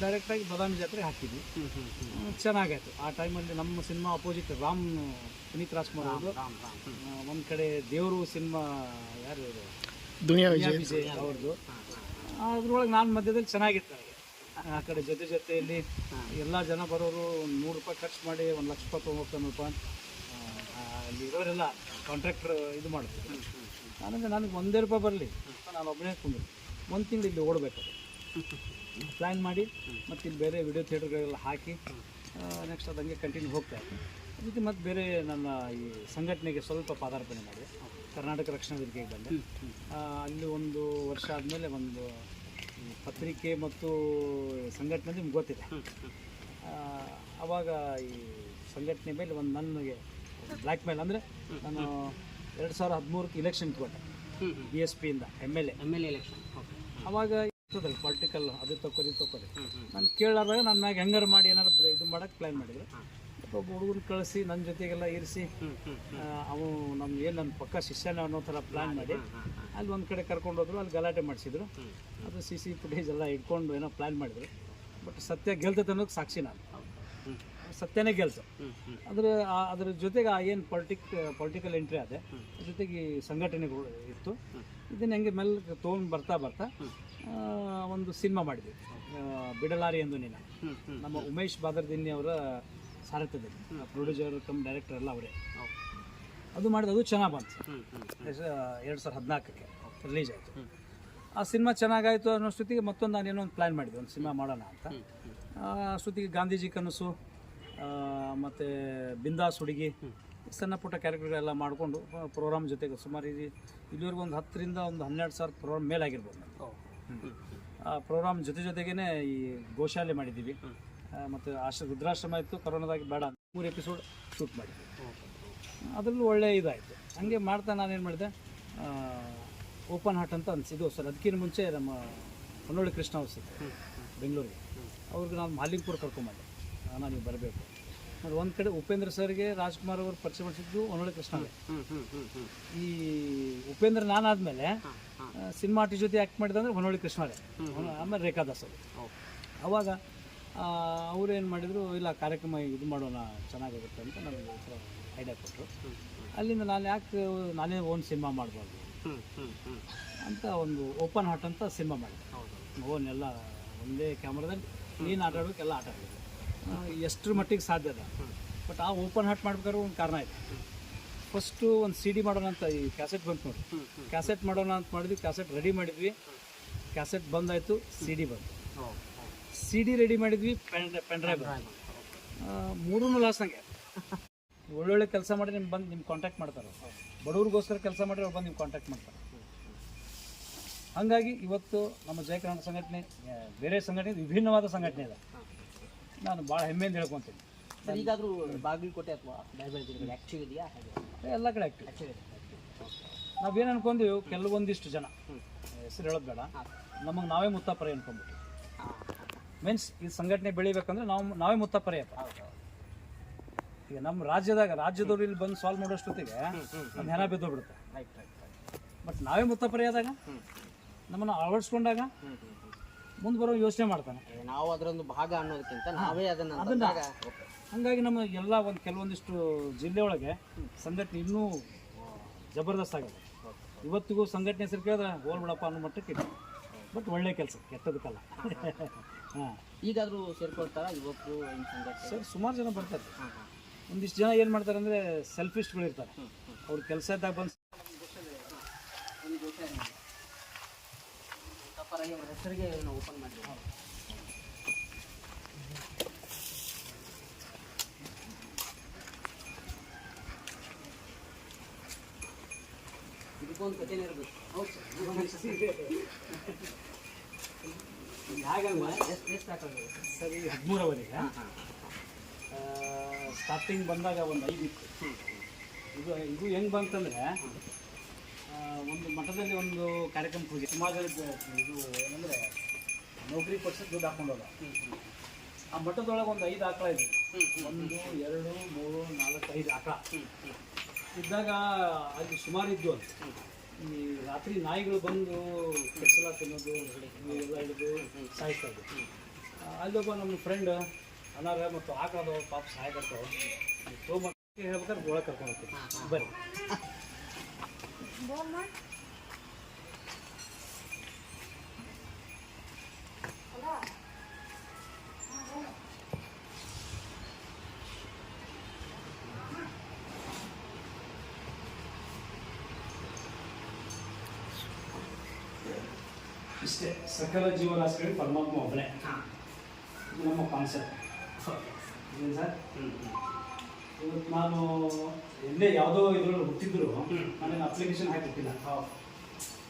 ಡೈರೆಕ್ಟಾಗಿ ಬದಾಮಿ ಜಾತ್ರೆ ಹಾಕಿದ್ವಿ.
ಹ್ಮ್ ಹ್ಮ್ ಹ್ಮ್
ಆ, ಚೆನ್ನಾಗಾಯ್ತು ಆ ಟೈಮಲ್ಲಿ ನಮ್ಮ ಸಿನಿಮಾ ಅಪೋಸಿಟ್ ರಾಮ್ ಪುನೀತ್ ರಾಜ್ಕುಮಾರ್ ಅವರು ಒಂದು ಕಡೆ ದೇವರು ಸಿನಿಮಾ ಯಾರು
ದುನಿಯಾ
ವಿಜಯ್. ಅವ್ರದ್ದು. ಅದ್ರೊಳಗೆ ನಾನು ಮಧ್ಯದಲ್ಲಿ ಚೆನ್ನಾಗಿತ್ತು ನನಗೆ. ಆ ಕಡೆ ಜೊತೆ ಜೊತೆಯಲ್ಲಿ ಎಲ್ಲ ಜನ ಬರೋರು ಒಂದು ನೂರು ರೂಪಾಯಿ ಖರ್ಚು ಮಾಡಿ ಒಂದು ಲಕ್ಷ ರೂಪಾಯಿ ತೊಗೊಂಬರ್ತಾನೆ ರೂಪಾಯಿ ಅಲ್ಲಿ ಇರೋರೆಲ್ಲ ಕಾಂಟ್ರಾಕ್ಟ್ರ್ ಇದು ಮಾಡ್ತಾರೆ. ನನಗೆ ನನಗೆ ಒಂದೇ ರೂಪಾಯಿ ಬರಲಿ ನಾನು ಒಬ್ಬನೇ ಕುಂದ್ರು ಒಂದು ತಿಂಗಳು ಇಲ್ಲಿ ಓಡಬೇಕು ಪ್ಲ್ಯಾನ್ ಮಾಡಿ ಮತ್ತು ಇಲ್ಲಿ ಬೇರೆ ವಿಡಿಯೋ ಥಿಯೇಟರ್ಗಳೆಲ್ಲ ಹಾಕಿ ನೆಕ್ಸ್ಟ್ ಅದು ಹಂಗೆ ಕಂಟಿನ್ಯೂ ಹೋಗ್ತಾ ಇತ್ತು ಅದಕ್ಕೆ ಮತ್ತು ಬೇರೆ ನನ್ನ ಈ ಸಂಘಟನೆಗೆ ಸ್ವಲ್ಪ ಪಾದಾರ್ಪಣೆ ಮಾಡಿದೆ ಕರ್ನಾಟಕ ರಕ್ಷಣಾ ವೇದಿಕೆಗೆ ಬಂದೆ. ಅಲ್ಲಿ ಒಂದು ವರ್ಷ ಆದಮೇಲೆ ಒಂದು ಪತ್ರಿಕೆ ಮತ್ತು ಸಂಘಟನೆ ನಿಮ್ಗೆ ಗೊತ್ತಿದೆ. ಆವಾಗ ಈ ಸಂಘಟನೆ ಮೇಲೆ ಒಂದು ನನಗೆ ಬ್ಲ್ಯಾಕ್ ಮೇಲ್ ಅಂದರೆ ನಾನು ಎರಡು ಸಾವಿರದ ಹದಿಮೂರಕ್ಕೆ ಇಲೆಕ್ಷನ್
ಹ್ಮ್
B S ಪಿಯಿಂದ M L A
M L election okay
ಅವಾಗ ಇರ್ತದಲ್ಲ ಪೊಲಿಟಿಕಲ್ ಅದು ತಕ್ಕೋರಿ ತಕ್ಕೋರಿ. ನಾನು ಕೇಳಾರ್ದಾಗ ನನ್ನ ಮ್ಯಾಗ ಹೆಂಗಾರು ಮಾಡಿ ಏನಾರು ಇದು ಮಾಡಕ್ಕೆ ಪ್ಲ್ಯಾನ್ ಮಾಡಿದ್ರು ಒಬ್ಬ ಹುಡುಗನ ಕಳಿಸಿ ನನ್ನ ಜೊತೆಗೆಲ್ಲ ಇರಿಸಿ ಅವು ನಮ್ಗೆ ಏನು ನನ್ನ ಪಕ್ಕ ಶಿಷ್ಯನ ಅನ್ನೋ ಥರ ಪ್ಲ್ಯಾನ್ ಮಾಡಿ ಅಲ್ಲಿ ಒಂದು ಕಡೆ ಕರ್ಕೊಂಡು ಹೋದ್ರು ಅಲ್ಲಿ ಗಲಾಟೆ ಮಾಡಿಸಿದ್ರು. ಅದು ಸಿ ಸಿ ಫುಟೇಜ್ ಎಲ್ಲ ಇಟ್ಕೊಂಡು ಏನೋ ಪ್ಲ್ಯಾನ್ ಮಾಡಿದ್ರು. ಬಟ್ ಸತ್ಯ ಗೆಲ್ತೈತೆ ಅನ್ನೋದು ಸಾಕ್ಷಿ ನಾನು. ಸತ್ಯನೇ ಗೆಲ್ತು. ಅದ್ರ ಅದ್ರ ಜೊತೆಗೆ ಆ ಏನು ಪೊಲಿಟಿಕ್ ಪೊಲಿಟಿಕಲ್ ಎಂಟ್ರಿ ಅದೇ ಜೊತೆಗೆ ಈ ಸಂಘಟನೆಗಳು ಇತ್ತು. ಇದನ್ನ ಹೆಂಗೆ ಮೆಲ್ಲ ತೊಗೊಂಡು ಬರ್ತಾ ಬರ್ತಾ ಒಂದು ಸಿನಿಮಾ ಮಾಡಿದ್ವಿ. ಬಿಡಲಾರಿ ಎಂದು ನೀನು ನಮ್ಮ ಉಮೇಶ್ ಬಾದರ್ದಿನ್ನಿ ಅವರ ಸಾರಥ್ಯದಲ್ಲಿ. ಪ್ರೊಡ್ಯೂಸರ್ ಕಮ್ ಡೈರೆಕ್ಟರ್ ಎಲ್ಲ ಅವರೇ. ಅದು ಮಾಡಿದ ಅದು ಚೆನ್ನಾಗಿ ಬಂತು. ಎರಡು ಸಾವಿರದ ಹದಿನಾಲ್ಕಕ್ಕೆ ರಿಲೀಸ್ ಆಯಿತು. ಆ ಸಿನಿಮಾ ಚೆನ್ನಾಗಾಯಿತು ಅನ್ನೋಷ್ಟೊತ್ತಿಗೆ ಮತ್ತೊಂದು ನಾನು ಏನೋ ಒಂದು ಪ್ಲ್ಯಾನ್ ಮಾಡಿದೆ ಒಂದು ಸಿನಿಮಾ ಮಾಡೋಣ ಅಂತ. ಆ, ಅಷ್ಟೊತ್ತಿಗೆ ಗಾಂಧೀಜಿ ಕನಸು ಮತ್ತು ಬಿಂದಾಸ್ ಹುಡುಗಿ ಸಣ್ಣ ಪುಟ್ಟ ಕ್ಯಾರೆಕ್ಟರ್ಗಳೆಲ್ಲ ಮಾಡಿಕೊಂಡು ಪ್ರೋಗ್ರಾಮ್ ಜೊತೆಗೆ ಸುಮಾರು ಇಲ್ಲಿವರೆಗೂ ಒಂದು ಹತ್ತರಿಂದ ಒಂದು ಹನ್ನೆರಡು ಸಾವಿರ ಪ್ರೋಗ್ರಾಮ್ ಮೇಲಾಗಿರ್ಬೋದು. ಆ ಪ್ರೋಗ್ರಾಮ್ ಜೊತೆ ಜೊತೆಗೇ ಈ ಗೋಶಾಲೆ ಮಾಡಿದ್ದೀವಿ. ಮತ್ತು ಆಶ್ರ ರುದ್ರಾಶ್ರಮ ಇತ್ತು ಕೊರೋನಾದಾಗಿ ಬೇಡ ಮೂರು ಎಪಿಸೋಡ್ ಶೂಟ್ ಮಾಡಿದ್ವಿ. ಅದರಲ್ಲೂ ಒಳ್ಳೆಯ ಇದಾಯಿತು. ಹಂಗೆ ಮಾಡ್ತಾ ನಾನೇನು ಮಾಡಿದೆ ಓಪನ್ ಹಾರ್ಟ್ ಅಂತ ಅನಿಸಿದ್ದು ಸರ್ ಅದಕ್ಕಿಂತ ಮುಂಚೆ ನಮ್ಮ ಹೊನ್ನೊಳ್ಳಿ ಕೃಷ್ಣ ಅವ್ರು ಸಿಕ್ತು ಬೆಂಗಳೂರಿಗೆ. ಅವ್ರಿಗೆ ನಾನು ಮಾಲಿಂಗ್ಪುರ ಕರ್ಕೊಂಬಂದೆ. ನಾನು ನೀವು ಬರಬೇಕು ಮತ್ತು ಒಂದು ಕಡೆ ಉಪೇಂದ್ರ ಸರ್ಗೆ ರಾಜ್ಕುಮಾರ್ ಅವರು ಪರಿಚಯ ಮಾಡಿಸಿದ್ದು ಒನ್ನೊಳ್ಳೆ ಕೃಷ್ಣ. ಈ ಉಪೇಂದ್ರ ನಾನಾದ್ಮೇಲೆ ಸಿನಿಮಾ ಆರ್ಟಿಸ್ಟ್ ಜೊತೆ ಆಕ್ಟ್ ಮಾಡಿದಂದ್ರೆ ಹೊನ್ನೊಳ್ಳಿ ಕೃಷ್ಣ ಅವರೇ. ಆಮೇಲೆ ರೇಖಾದಾಸ್ ಅವರು.
ಓಕೆ
ಅವಾಗ ಅವ್ರೇನು ಏನು ಮಾಡಿದರು ಇಲ್ಲ ಕಾರ್ಯಕ್ರಮ ಇದು ಮಾಡೋಣ ಚೆನ್ನಾಗಿರುತ್ತೆ ಅಂತ ನನಗೆ ಐಡಿಯಾ ಕೊಟ್ಟರು ಅಲ್ಲಿಂದ ನಾನು ಯಾಕೆ ನಾನೇ ಓನ್ ಸಿನಿಮಾ ಮಾಡಬಾರ್ದು? ಅಂತ ಒಂದು ಓಪನ್ ಹಾರ್ಟ್ ಅಂತ ಸಿನಿಮಾ ಮಾಡಿದೆ.
ಹೌದು.
ಓನ್ ಎಲ್ಲ ಒಂದೇ ಕ್ಯಾಮ್ರಾದಲ್ಲಿ ನೀನು ಆಟ ಆಡಬೇಕು ಎಲ್ಲ ಆಟ ಆಡಬೇಕು. ಎಷ್ಟರ ಮಟ್ಟಿಗೆ ಸಾಧ್ಯ ಅದ. ಬಟ್ ಆ ಓಪನ್ ಹಾರ್ಟ್ ಮಾಡ್ಬೇಕಾದ್ರೆ ಒಂದು ಕಾರಣ ಇದೆ. ಫಸ್ಟು ಒಂದು ಸಿ ಡಿ ಮಾಡೋಣ ಅಂತ ಈ ಕ್ಯಾಸೆಟ್ ಬಂತು ನೋಡಿ. ಕ್ಯಾಸೆಟ್ ಮಾಡೋಣ ಅಂತ ಮಾಡಿದ್ವಿ ಕ್ಯಾಸೆಟ್ ರೆಡಿ ಮಾಡಿದ್ವಿ. ಕ್ಯಾಸೆಟ್ ಬಂದಾಯಿತು ಸಿ ಡಿ ಬಂತು. ಸಿ ಡಿ ರೆಡಿ ಮಾಡಿದ್ವಿ ಪೆನ್ ಡ್ರೈವ್ ಮೂರೂ ಲಾಸ್ ಹಂಗೆ ಒಳ್ಳೊಳ್ಳೆ ಕೆಲಸ ಮಾಡಿ ನಿಮ್ಗೆ ಬಂದು ನಿಮ್ಗೆ ಕಾಂಟ್ಯಾಕ್ಟ್ ಮಾಡ್ತಾರೆ. ಬಡವ್ರಿಗೋಸ್ಕರ ಕೆಲಸ ಮಾಡಿ ಅವ್ರು ಬಂದು ನಿಮ್ಗೆ ಕಾಂಟ್ಯಾಕ್ಟ್ ಮಾಡ್ತಾರೆ. ಹಾಗಾಗಿ ಇವತ್ತು ನಮ್ಮ ಜಯ ಸಂಘಟನೆ ಬೇರೆ ಸಂಘಟನೆ ವಿಭಿನ್ನವಾದ ಸಂಘಟನೆ ಇದೆ ನಾನು ಭಾಳ ಹೆಮ್ಮೆಯಿಂದ ಹೇಳ್ಕೊತೀನಿ.
ಸರ್ ಈಗಾದರೂ ಬಾಗಲಕೋಟೆ ಅಥವಾ ಆ್ಯಕ್ಟಿವ್ ಇದೆಯಾ? ಹಾಗೆ?
ಎಲ್ಲ ಕಡೆ ಆ್ಯಕ್ಟಿವ್
ಆ್ಯಕ್ಟಿವ್ ಇದೆ.
ನಾವೇನು ಅನ್ಕೊಂಡ್ವಿ ಕೆಲವೊಂದಿಷ್ಟು ಜನ. ಹೆಸರು ಹೇಳೋದು ಬೇಡ ನಮಗೆ ನಾವೇ ಮುತ್ತಾಪರೆ ಅನ್ಕೊಂಡ್ಬಿಟ್ಟು ಮೀನ್ಸ್ ಈ ಸಂಘಟನೆ ಬೆಳಿಬೇಕಂದ್ರೆ ನಾವು ನಾವೇ
ಹೌದು
ಈಗ ನಮ್ಮ ರಾಜ್ಯದಾಗ ರಾಜ್ಯದವ್ರು ಇಲ್ಲಿ ಬಂದು ಸಾಲ್ವ್ ಮಾಡೋಷ್ಟೊತ್ತಿಗೆ ನಮ್ಮ ಹೆಣ ಬಿದ್ದೋಗ್ಬಿಡುತ್ತೆ. ಬಟ್ ನಾವೇ ಮುತ್ತಪರಿಯಾದಾಗ ನಮ್ಮನ್ನು ಅಳವಡಿಸ್ಕೊಂಡಾಗ ಮುಂದೆ ಬರೋ ಯೋಚನೆ ಮಾಡ್ತಾನೆ.
ನಾವು ಅದರೊಂದು ಭಾಗ ಅನ್ನೋದಕ್ಕಿಂತ ನಾವೇ ಅದನ್ನ
ಅದನ್ನ ಹಾಗಾಗಿ ನಮ್ಮ ಎಲ್ಲ ಒಂದು ಕೆಲವೊಂದಿಷ್ಟು ಜಿಲ್ಲೆ ಒಳಗೆ ಸಂಘಟನೆ ಇನ್ನೂ ಜಬರ್ದಸ್ತ್ ಆಗಿದೆ. ಇವತ್ತಿಗೂ ಸಂಘಟನೆ ಹೆಸರು ಕೇಳಿದ್ರೆ ಹೋಲ್ ಬಿಡಪ್ಪ ಅನ್ನೋ ಮಟ್ಟಕ್ಕೆ ಇದೆ. ಬಟ್ ಒಳ್ಳೆ ಕೆಲಸ ಕೆಟ್ಟದಕ್ಕಲ್ಲ ಹಾಂ.
ಈಗಾದರೂ ಸೇರ್ಕೊಳ್ತಾರ? ಇವತ್ತು
ಸರ್ ಸುಮಾರು ಜನ ಬರ್ತಾರೆ. ಒಂದಿಷ್ಟು ಜನ ಏನು ಮಾಡ್ತಾರೆ ಅಂದರೆ ಸೆಲ್ಫಿಸ್ಟ್ಗಳು ಇರ್ತಾರೆ. ಅವ್ರ ಕೆಲಸ ಇದ್ದಾಗ ಬಂದು
ತಪ್ಪರಾಗಿ ಅವ್ರ ಹೆಸರಿಗೆ ನಾವು ಓಪನ್ ಮಾಡಿದ್ವಿ ಇದಕ್ಕೊಂದು ಕಥೆನೇ ಇರಬೇಕು. ಹೌದು ಸರ್
ಹಾಗಲ್ಲ
ಎಷ್ಟು ಎಷ್ಟು ಹಾಕೋದು
ಸರಿ ಹದಿಮೂರವರೆಗೆ
ಹಾಂ ಹಾಂ.
ಸ್ಟಾರ್ಟಿಂಗ್ ಬಂದಾಗ ಒಂದು ಐದು ಇತ್ತು. ಇದು ಇದು ಹೆಂಗೆ ಬಂತಂದರೆ ಒಂದು ಮಠದಲ್ಲಿ ಒಂದು ಕಾರ್ಯಕ್ರಮಕ್ಕೆ ಹೋಗಿ. ಸಮಾಜದ ಇದು ಏನಂದರೆ ನೌಕರಿ ಕೊಡ್ಸಕ್ಕೆ ದುಡ್ಡು ಹಾಕೊಂಡು ಹೋದ ಆ ಮಠದೊಳಗೆ ಒಂದು ಐದು ಆಕಳ ಇದೆ. ಒಂದು ಎರಡು ಮೂರು ನಾಲ್ಕು ಐದು ಆಕಳ. ಇದ್ದಾಗ ಅಲ್ಲಿ ಸುಮಾರು ಇದ್ದು ಅಂತ ಈ ರಾತ್ರಿ ನಾಯಿಗಳು ಬಂದು ಕೆಸಲ ತಿನ್ನೋದು ಎಲ್ಲ ಹಿಡಿದು ಸಾಯಿಸ್ತಾ ಇದ್ವು. ಅಲ್ಲೊಬ್ಬ ನಮ್ಮ ಫ್ರೆಂಡ್ ಅನಾರ ಮತ್ತು ಆಕಳದವ ಪಾಪ ಸಹಾಯ ಬರ್ತಾವೆ ತೋಮಕ್ಕೆ ಹೇಳ್ಬೇಕಾದ್ರೆ ಒಳಗೆ ಕರ್ಕೊಂಡು ಹೋಗ್ತೀವಿ ಬರ್ರಿ ಇಷ್ಟೇ ಸಕಲ ಜೀವರಾಶಿಗಳು ಪರಮಾತ್ಮ ಒಬ್ಬನೇ ಇದು ನಮ್ಮ ಕಾನ್ಸೆಪ್ಟ್ ಏನು ಸರ್ ಇವತ್ತು ನಾನು ಎಲ್ಲೇ ಯಾವುದೋ ಇದ್ರೊಳಗೆ ಹುಟ್ಟಿದ್ರು ನನಗೆ ಅಪ್ಲಿಕೇಶನ್ ಹಾಕಿಟ್ಟಿಲ್ಲ.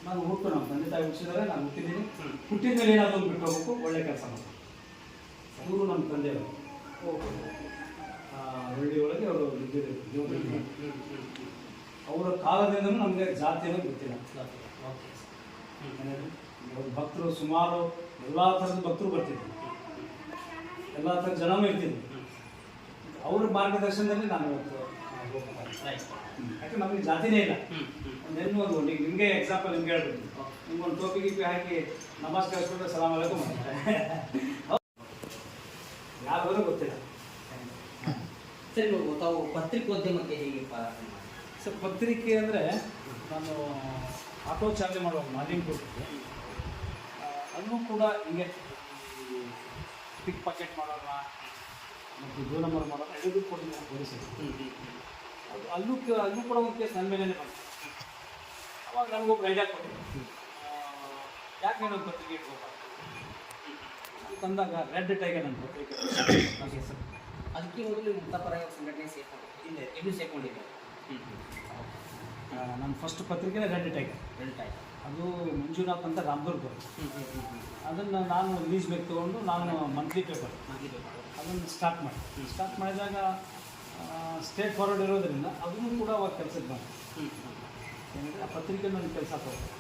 ನಾನು ಹುಟ್ಟು ನಮ್ಮ ತಂದೆ ತಾಯಿ ಹುಟ್ಟಿಸಿದಾಗ ನಾನು ಹುಟ್ಟಿದ್ದೀನಿ. ಹುಟ್ಟಿದ ಮೇಲೆ ಏನಾದರೂ ಒಂದು ಬಿಟ್ಟು ಹೋಗ್ಬೇಕು ಒಳ್ಳೆ ಕೆಲಸ ಮಾಡಬೇಕು. ಅವರು ನಮ್ಮ ತಂದೆಯವರು. ಹಳ್ಳಿ ಒಳಗೆ ಅವರು. ಅವರ ಕಾಲದಿಂದ ನಮಗೆ ಜಾತಿ. ಅನ್ನೋದು ಗೊತ್ತಿಲ್ಲ? ಅವ್ರ ಭಕ್ತರು ಸುಮಾರು ಎಲ್ಲ ಥರದ ಭಕ್ತರು ಬರ್ತಿದ್ರು. ಎಲ್ಲ ಥರದ ಜನನೂ ಇರ್ತಿದ್ರು. ಅವ್ರ ಮಾರ್ಗದರ್ಶನದಲ್ಲಿ ನಾನು ಇವತ್ತು ಯಾಕೆ ನಮಗೆ ಜಾತಿನೇ ಇಲ್ಲ. ಒಂದೇನು ಒಂದು ಈಗ ನಿಮಗೆ ಎಕ್ಸಾಂಪಲ್ ನಿಮ್ಗೆ ಒಂದು ನಿಮ್ಗೊಂದು ಟೋಪಿ ಗಿಪಿ ಹಾಕಿ ನಮಸ್ಕಾರ ಕಳಿಸ್ಬಿಟ್ಟು ಸಲಾಮ್ ಅಲೈಕು. ಹೋದ್ರೂ ಗೊತ್ತಿಲ್ಲ.
ಸರಿ ನೋಡಿ ತಾವು ಪತ್ರಿಕೋದ್ಯಮಕ್ಕೆ ಹೇಗೆ?
ಸರ್ ಪತ್ರಿಕೆ ಅಂದರೆ ನಾನು ಆಟೋ ಚಾಲನೆ ಮಾಡುವ ಕೊಟ್ಟಿದ್ದೆ. ಅದನ್ನು ಕೂಡ ಹಿಂಗೆ ಪಿಕ್ ಪಾಕೆಟ್ ಮಾಡೋಣ ಮತ್ತು ಜೋ ನಂಬರ್ ಮಾಡೋಣ ಎಲ್ಲದೂ ಕೂಡ ನಾನು ತೋರಿಸಿದ್ದೆ. ಅಲ್ಲೂ ಅಲ್ಲೂ ಕೂಡ ಒಂದು ಕೇಸ್ ನನ್ನ ಮೇಲೇ ಬಂತು. ಅವಾಗ ನನಗೊಬ್ಬರು ಐಡಿಯಾ ಕೊಟ್ಟರು ಯಾಕೆ ನೀನು ಪತ್ರಿಕೆ ಇಟ್ಕೋಬಾರ್ದು ತಂದಾಗ ರೆಡ್ ಟೈಗರ್ ನನ್ನ ಪತ್ರಿಕೆ.
ಓಕೆ ಸರ್ ಅದಕ್ಕೆ ಮೊದಲು ಮುಕ್ತಪರ ಸಂಘಟನೆ ಸೇರ್ಕೊಂಡು ಇಲ್ಲ ಇನ್ನೂ ಸೇರ್ಕೊಂಡಿದ್ದೆ
ಹ್ಞೂ ನನ್ನ ಫಸ್ಟ್ ಪತ್ರಿಕೆನೇ ರೆಡ್ ಟೈಗರ್
ಹೇಳ್ತಾಯ್ತು
ಅದು ಮಂಜುನಾಥ್ ಅಂತ ರಾಮದುರ್ಗ ಅದನ್ನು ನಾನು ಲೀಸ್ ಬೇಕು ತೊಗೊಂಡು ನಾನು ಮಂತ್ಲಿ ಪೇಪರ್ ಅದನ್ನು ಸ್ಟಾರ್ಟ್ ಮಾಡಿ ಸ್ಟಾರ್ಟ್ ಮಾಡಿದಾಗ ಸ್ಟೇಟ್ ಫಾರ್ವರ್ಡ್ ಇರೋದರಿಂದ ಅದನ್ನು ಕೂಡ ಅವಾಗ ಕೆಲಸಕ್ಕೆ ಬಂತು. ಏನಂದರೆ ಆ ಪತ್ರಿಕೆ ನನ್ನ ಕೆಲಸ ಕೊಡ್ತಾರೆ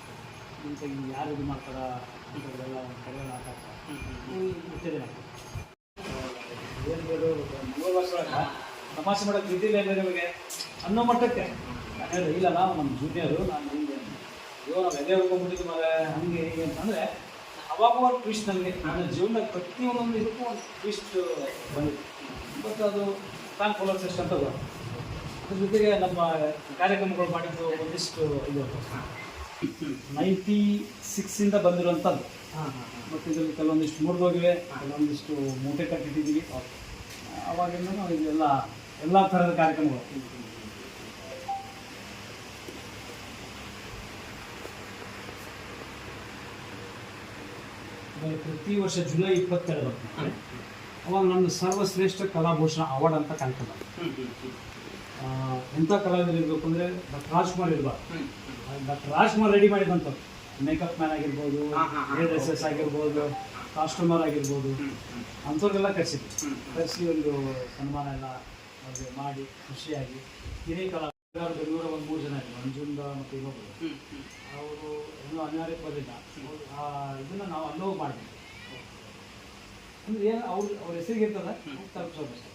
ಇಂಥ ಯಾರು ಇದು ಮಾಡ್ತಾರ ಅಂಥದ್ದೆಲ್ಲ ಒಂದು ಕಡೆ ನನಗೆ ಏನು ಮೂರು ವರ್ಷ ಒಳಗೆ ತಮಾಷೆ ಮಾಡೋಕೆ ಬಿದ್ದಿಲ್ಲ ಅಂದರೆ ನಿಮಗೆ? ಅನ್ನೋ ಮಟ್ಟಕ್ಕೆ. ನಾನು ಹೇಳಿದೆ, ಇಲ್ಲ ನಾವು ನಮ್ಮ ಜೂನಿಯರು ನಾನು ಹಿಂಗೆ. ಅಯ್ಯೋ, ನಾವು ಎದೆ ಹೋಗ್ಕೊಂಡ್ಬಿಟ್ಟಿದ್ದು ಮಗ ಹಂಗೆ ಹೀಗೆ ಅಂತಂದರೆ ಅವಾಗ ಒಂದು ಟ್ವಿಸ್ಟ್ ನನಗೆ. ನನ್ನ ಜೀವನದ ಪ್ರತಿಯೊಂದೊಂದು ಇದಕ್ಕೂ ಒಂದು ಟ್ವಿಸ್ಟ್ ಬಂದಿತ್ತು. ಬಟ್ ಅದು ಫ್ಯಾನ್ ಫಾಲೋವರ್ಸ್ ಎಷ್ಟು ಅಂತ ಅದ್ರ ಜೊತೆಗೆ ನಮ್ಮ ಕಾರ್ಯಕ್ರಮಗಳು ಮಾಡಿದ್ದು ಒಂದಿಷ್ಟು ಇದು ನೈಂಟಿ ಸಿಕ್ಸಿಂದ ಬಂದಿರುವಂಥದ್ದು ಮತ್ತು ಇದರಲ್ಲಿ ಕೆಲವೊಂದಿಷ್ಟು ಮುರಿದೋಗಿವೆ ಕೆಲವೊಂದಿಷ್ಟು ಮೂಟೆ ಕಟ್ಟಿಟ್ಟಿದ್ದೀವಿ ಅವಾಗಿಂದ ನಾವು ಇದೆಲ್ಲ ಎಲ್ಲ ಥರದ ಕಾರ್ಯಕ್ರಮಗಳು. ಪ್ರತಿ ವರ್ಷ ಜುಲೈ ಇಪ್ಪತ್ತೆರಡು. ಅವಾಗ ನಮ್ಮದು ಸರ್ವಶ್ರೇಷ್ಠ ಕಲಾಭೂಷಣ ಅವಾರ್ಡ್ ಅಂತ ಕಾಣ್ತಾರೆ ಎಂಥ ಕಲಾವಿದರು ಇರಬೇಕು ಅಂದರೆ ಡಾಕ್ಟರ್ ರಾಜ್ಕುಮಾರ್ ಇರ್ಬಾರ್ದು ಡಾಕ್ಟರ್ ರಾಜ್ಕುಮಾರ್ ರೆಡಿ ಮಾಡಿದಂಥದ್ದು ಮೇಕಪ್ ಮ್ಯಾನ್ ಆಗಿರ್ಬೋದು. ಹೇರ್ ಡ್ರೆಸ್ಸಸ್ ಆಗಿರ್ಬೋದು ಕಾಸ್ಟ್ಯೂಮರ್ ಆಗಿರ್ಬೋದು. ಅಂಥವ್ರಿಗೆಲ್ಲ ಕರೆಸಿದ್ವಿ. ಕರೆಸಿ ಒಂದು ಸನ್ಮಾನ ಎಲ್ಲ ಅವ್ರಿಗೆ ಮಾಡಿ ಖುಷಿಯಾಗಿ. ಹಿರಿಯ ಕಲಾ ನೂರ ಒಂದು ಮೂರು ಜನ ಇದ್ರು ಮಂಜುಂದ ಮತ್ತು ಇನ್ನೊಬ್ಬರು ಅವರು ಇನ್ನೂ ಅನಿವಾರ್ಯ ಬರಲಿಲ್ಲ ಆ ಇದನ್ನು ನಾವು ಅನುಭವ ಮಾಡಿದ್ವಿ. ಏನು ಅವ್ರ ಅವ್ರ ಹೆಸರಿಗೆ ಇರ್ತದ ತಲುಪಿಸೋದು ಅಷ್ಟೇ.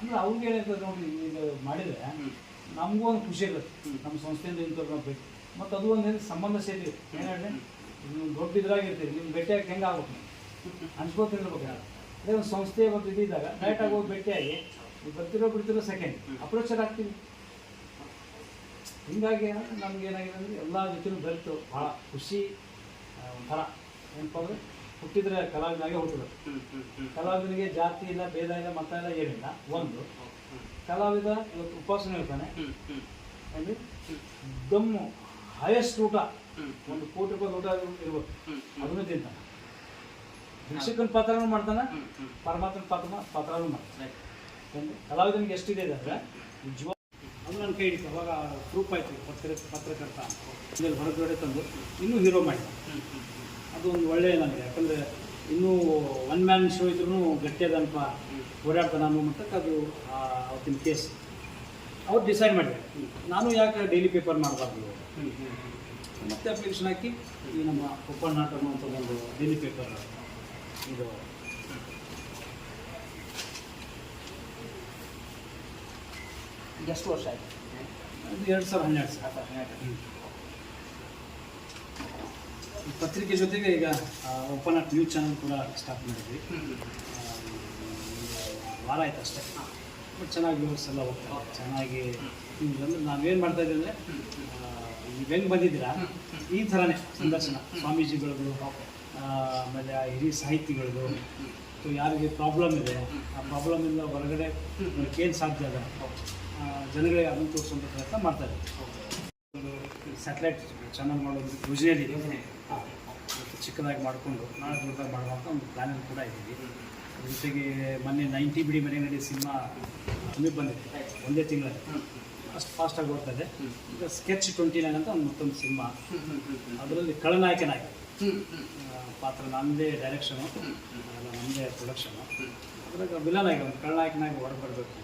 ಅಂದ್ರೆ ಅವ್ರಿಗೆ ಏನಾಯ್ತದೆ ನೋಡಿ ಈಗ ಮಾಡಿದ್ರೆ ನಮಗೂ ಒಂದು ಖುಷಿ ಇರುತ್ತೆ. ನಮ್ಮ ಸಂಸ್ಥೆಯಿಂದ ಇಂಥವ್ರು ನಾವು ಭೇಟಿ ಮತ್ತು ಅದು ಒಂದು ಏನು ಸಂಬಂಧ ಸೇರಿ ಏನು ಹೇಳಿ ನೀವು ದೊಡ್ಡ ಇದ್ರಾಗಿರ್ತೀರಿ ನಿಮ್ಮ ಭೇಟಿಯಾಗಿ ಹೆಂಗೆ ಆಗ್ಬೇಕು ನೀವು? ಯಾರು? ಅದೇ ಒಂದು ಸಂಸ್ಥೆ ಒಂದು ಇದ್ದಾಗ ಡೈರೆಕ್ಟ್ ಆಗಿ ಹೋಗಿ ಭೇಟಿಯಾಗಿ ನೀವು ಬರ್ತಿರೋ ಬಿಡ್ತಿರೋ ಸೆಕೆಂಡ್ ಅಪ್ರೋಚರ್ ಆಗ್ತೀವಿ. ಹಿಂಗಾಗಿ ನಮ್ಗೆ ಏನಾಗಿದೆ ಅಂದರೆ ಎಲ್ಲ ಜೊತೆನೂ ಬೆರೆತು ಭಾಳ ಖುಷಿ ಒಂಥರ. ಏನಪ್ಪ ಅಂದರೆ ಹುಟ್ಟಿದ್ರೆ ಕಲಾವಿದನಾಗೆ ಹುಟ್ಟಿದ್ರು. ಕಲಾವಿದನಿಗೆ ಜಾತಿ ಇಲ್ಲ ಭೇದ ಇಲ್ಲ ಮತ ಇಲ್ಲ ಏನಿಲ್ಲ ಒಂದು. ಕಲಾವಿದ ಇವತ್ತು ಉಪವಾಸನೆ ಇರ್ತಾನೆ ದಮ್ಮು ಹೈಯೆಸ್ಟ್ ಊಟ ಒಂದು ಕೋಟಿ ರೂಪಾಯಿ ಊಟ ಇರ್ಬೋದು. ಅದನ್ನು ತಿಂತಾನೆ. ಭಿಕ್ಷಕನ ಪಾತ್ರನೂ ಮಾಡ್ತಾನೆ ಪರಮಾತ್ಮನ ಪಾತ್ರ ಪಾತ್ರನೂ ಮಾಡ್ತಾನೆ. ಕಲಾವಿದನಿಗೆ ಎಷ್ಟಿದೆ ಅಂದರೆ ನಿಜವಾಗ ಅದು ನನ್ನ ಕೈ ಹಿಡಿತು ಅವಾಗ ಪ್ರೂಫ್ ಆಯಿತು ಪತ್ರ ಪತ್ರಕರ್ತ ಇದರಲ್ಲಿ ಹೊರಗಡೆ ತಂದು ಇನ್ನೂ ಹೀರೋ ಮಾಡಿದ. ಅದು ಒಂದು ಒಳ್ಳೆಯ ನನಗೆ. ಯಾಕಂದರೆ ಇನ್ನೂ ಒನ್ ಮ್ಯಾನ್ ಶೋ ಇದ್ರೂ ಗಟ್ಟಿಯಾದನಪ್ಪ ಓಡಾಡ್ತಾನೆ ನಾನು ಮಟ್ಟಕ್ಕೆ ಅದು ಅವತ್ತಿನ ಕೇಸ್ ಅವ್ರು ಡಿಸೈಡ್ ಮಾಡಿದೆ ನಾನು ಯಾಕೆ ಡೈಲಿ ಪೇಪರ್ ಮಾಡಬಾರ್ದು? ಮತ್ತೆ ಅಪ್ಲಿಕೇಶನ್ ಹಾಕಿ ಈ ನಮ್ಮ ಕೊಪ್ಪಳ ನಾಟ ಅನ್ನುವಂಥ ಒಂದು ಡೈಲಿ ಪೇಪರ್ ಇದು.
ಎಷ್ಟು ವರ್ಷ ಆಯಿತು?
ಎರಡು ಸಾವಿರದ ಹನ್ನೆರಡು ಸಾವಿರ. ಈ ಪತ್ರಿಕೆ ಜೊತೆಗೆ ಈಗ ಓಪನ್ ಆಟ್ ನ್ಯೂಸ್ ಚಾನಲ್ ಕೂಡ ಸ್ಟಾರ್ಟ್ ಮಾಡಿದ್ವಿ. ವಾರ ಆಯ್ತು ಅಷ್ಟೇ. ಬಟ್ ಚೆನ್ನಾಗಿ ವ್ಯೂವರ್ಸ್ ಎಲ್ಲ ಹೋಗ್ತಾರೆ. ಚೆನ್ನಾಗಿ ಅಂದರೆ ನಾವೇನು ಮಾಡ್ತಾ ಇದ್ದೀವಿ ಅಂದರೆ ನೀವು ಹೆಂಗೆ ಬಂದಿದ್ದೀರಾ? ಈ ಥರನೇ ಸಂದರ್ಶನ. ಸ್ವಾಮೀಜಿಗಳದ್ದು ಆಮೇಲೆ ಆ ಹಿರಿಯ ಸಾಹಿತಿಗಳದ್ದು ಸೊ ಯಾರಿಗೆ ಪ್ರಾಬ್ಲಮ್ ಇದೆ ಆ ಪ್ರಾಬ್ಲಮಿಂದ ಹೊರಗಡೆ ಏನು ಸಾಧ್ಯ ಅದ ಜನಗಳಿಗೆ ಅದನ್ನು ತೋರಿಸುವಂಥ ಪ್ರಯತ್ನ ಮಾಡ್ತಾ ಇದ್ದೀವಿ ಸ್ಯಾಟಲೈಟ್ ಚಾನಲ್ ಮಾಡೋದು ಯೋಜನೆಯಲ್ಲಿ ಚಿಕ್ಕದಾಗಿ ಮಾಡಿಕೊಂಡು ನಾಳೆ ದೊಡ್ಡದಾಗಿ ಮಾಡುವಂಥ ಒಂದು ಪ್ಲ್ಯಾನಲ್ಲಿ ಕೂಡ ಇದ್ದೀವಿ. ಜೊತೆಗೆ ಮೊನ್ನೆ ನೈಂಟಿ ಬಿಡಿ ಮನೆ ನಡಿ ಸಿನಿಮಾ ಸಮೀಪ ಬಂದಿದೆ ಒಂದೇ ತಿಂಗಳಲ್ಲಿ. ಅಷ್ಟು ಫಾಸ್ಟಾಗಿ ಓಡ್ತಾ ಇದೆ. ಈಗ ಸ್ಕೆಚ್ ಟ್ವೆಂಟಿ ನೈನ್ ಅಂತ ಒಂದು ಮತ್ತೊಂದು ಸಿನಿಮಾ. ಅದರಲ್ಲಿ ಕಳನಾಯಕನಾಗಿ ಪಾತ್ರ ನಮ್ಮದೇ ಡೈರೆಕ್ಷನು ನಮ್ಮದೇ ಪ್ರೊಡಕ್ಷನು ಅದ್ರಾಗ ವಿಲನ್ ಆಗಿ, ಒಂದು ಕಳನಾಯಕನಾಗಿ ಹೊರಗೆ ಬರಬೇಕು.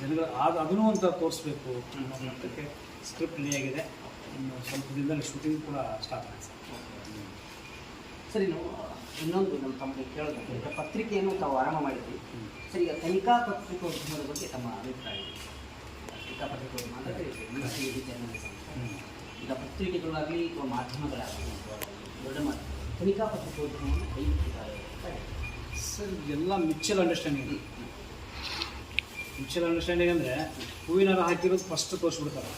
ಜನಗಳು ಅದು ಅದನ್ನೂ ಅಂತ ತೋರಿಸ್ಬೇಕು. ಅನ್ನೋ ಮಟ್ಟಕ್ಕೆ ಸ್ಕ್ರಿಪ್ಟ್ ರೆಡಿಯಾಗಿದೆ ಇನ್ನು ಸ್ವಲ್ಪ ದಿನದಲ್ಲಿ ಶೂಟಿಂಗ್ ಕೂಡ ಸ್ಟಾರ್ಟ್ ಆಗಿದೆ
ಸರಿ. ನಾವು ಇನ್ನೊಂದು ನಮ್ಮ ತಮ್ಮ ಕೇಳಬೇಕು ಈಗ ಪತ್ರಿಕೆಯನ್ನು ತಾವು ಆರಂಭ ಮಾಡಿದ್ವಿ ಸರಿ ಈಗ ತನಿಖಾ ಪತ್ರಿಕೋದ್ಯಮದ ಬಗ್ಗೆ ತಮ್ಮ ಅಭಿಪ್ರಾಯ ಇದೆ ಪತ್ರಿಕಾ ಪತ್ರಿಕೋದ್ಯಮ ಅಂದರೆ ಈಗ ಪತ್ರಿಕೆಗಳಾಗಲಿ ಅಥವಾ ಮಾಧ್ಯಮಗಳಾಗಲಿ ದೊಡ್ಡ ಮಾಧ್ಯಮ ತನಿಖಾ ಪತ್ರಿಕೋದ್ಯಮವನ್ನು ಕೈ ಬಿಟ್ಟಿದ್ದಾರೆ
ಸರ್ ಎಲ್ಲ ಮ್ಯೂಚುವಲ್ ಅಂಡರ್ಸ್ಟ್ಯಾಂಡಿಂಗ್ ಮ್ಯೂಚುವಲ್ ಅಂಡರ್ಸ್ಟ್ಯಾಂಡಿಂಗ್ ಅಂದರೆ ಹೂವಿನಾರ ಹಾಕಿರೋದು ಫಸ್ಟ್ ತೋರಿಸ್ಬಿಡ್ತಾರೆ.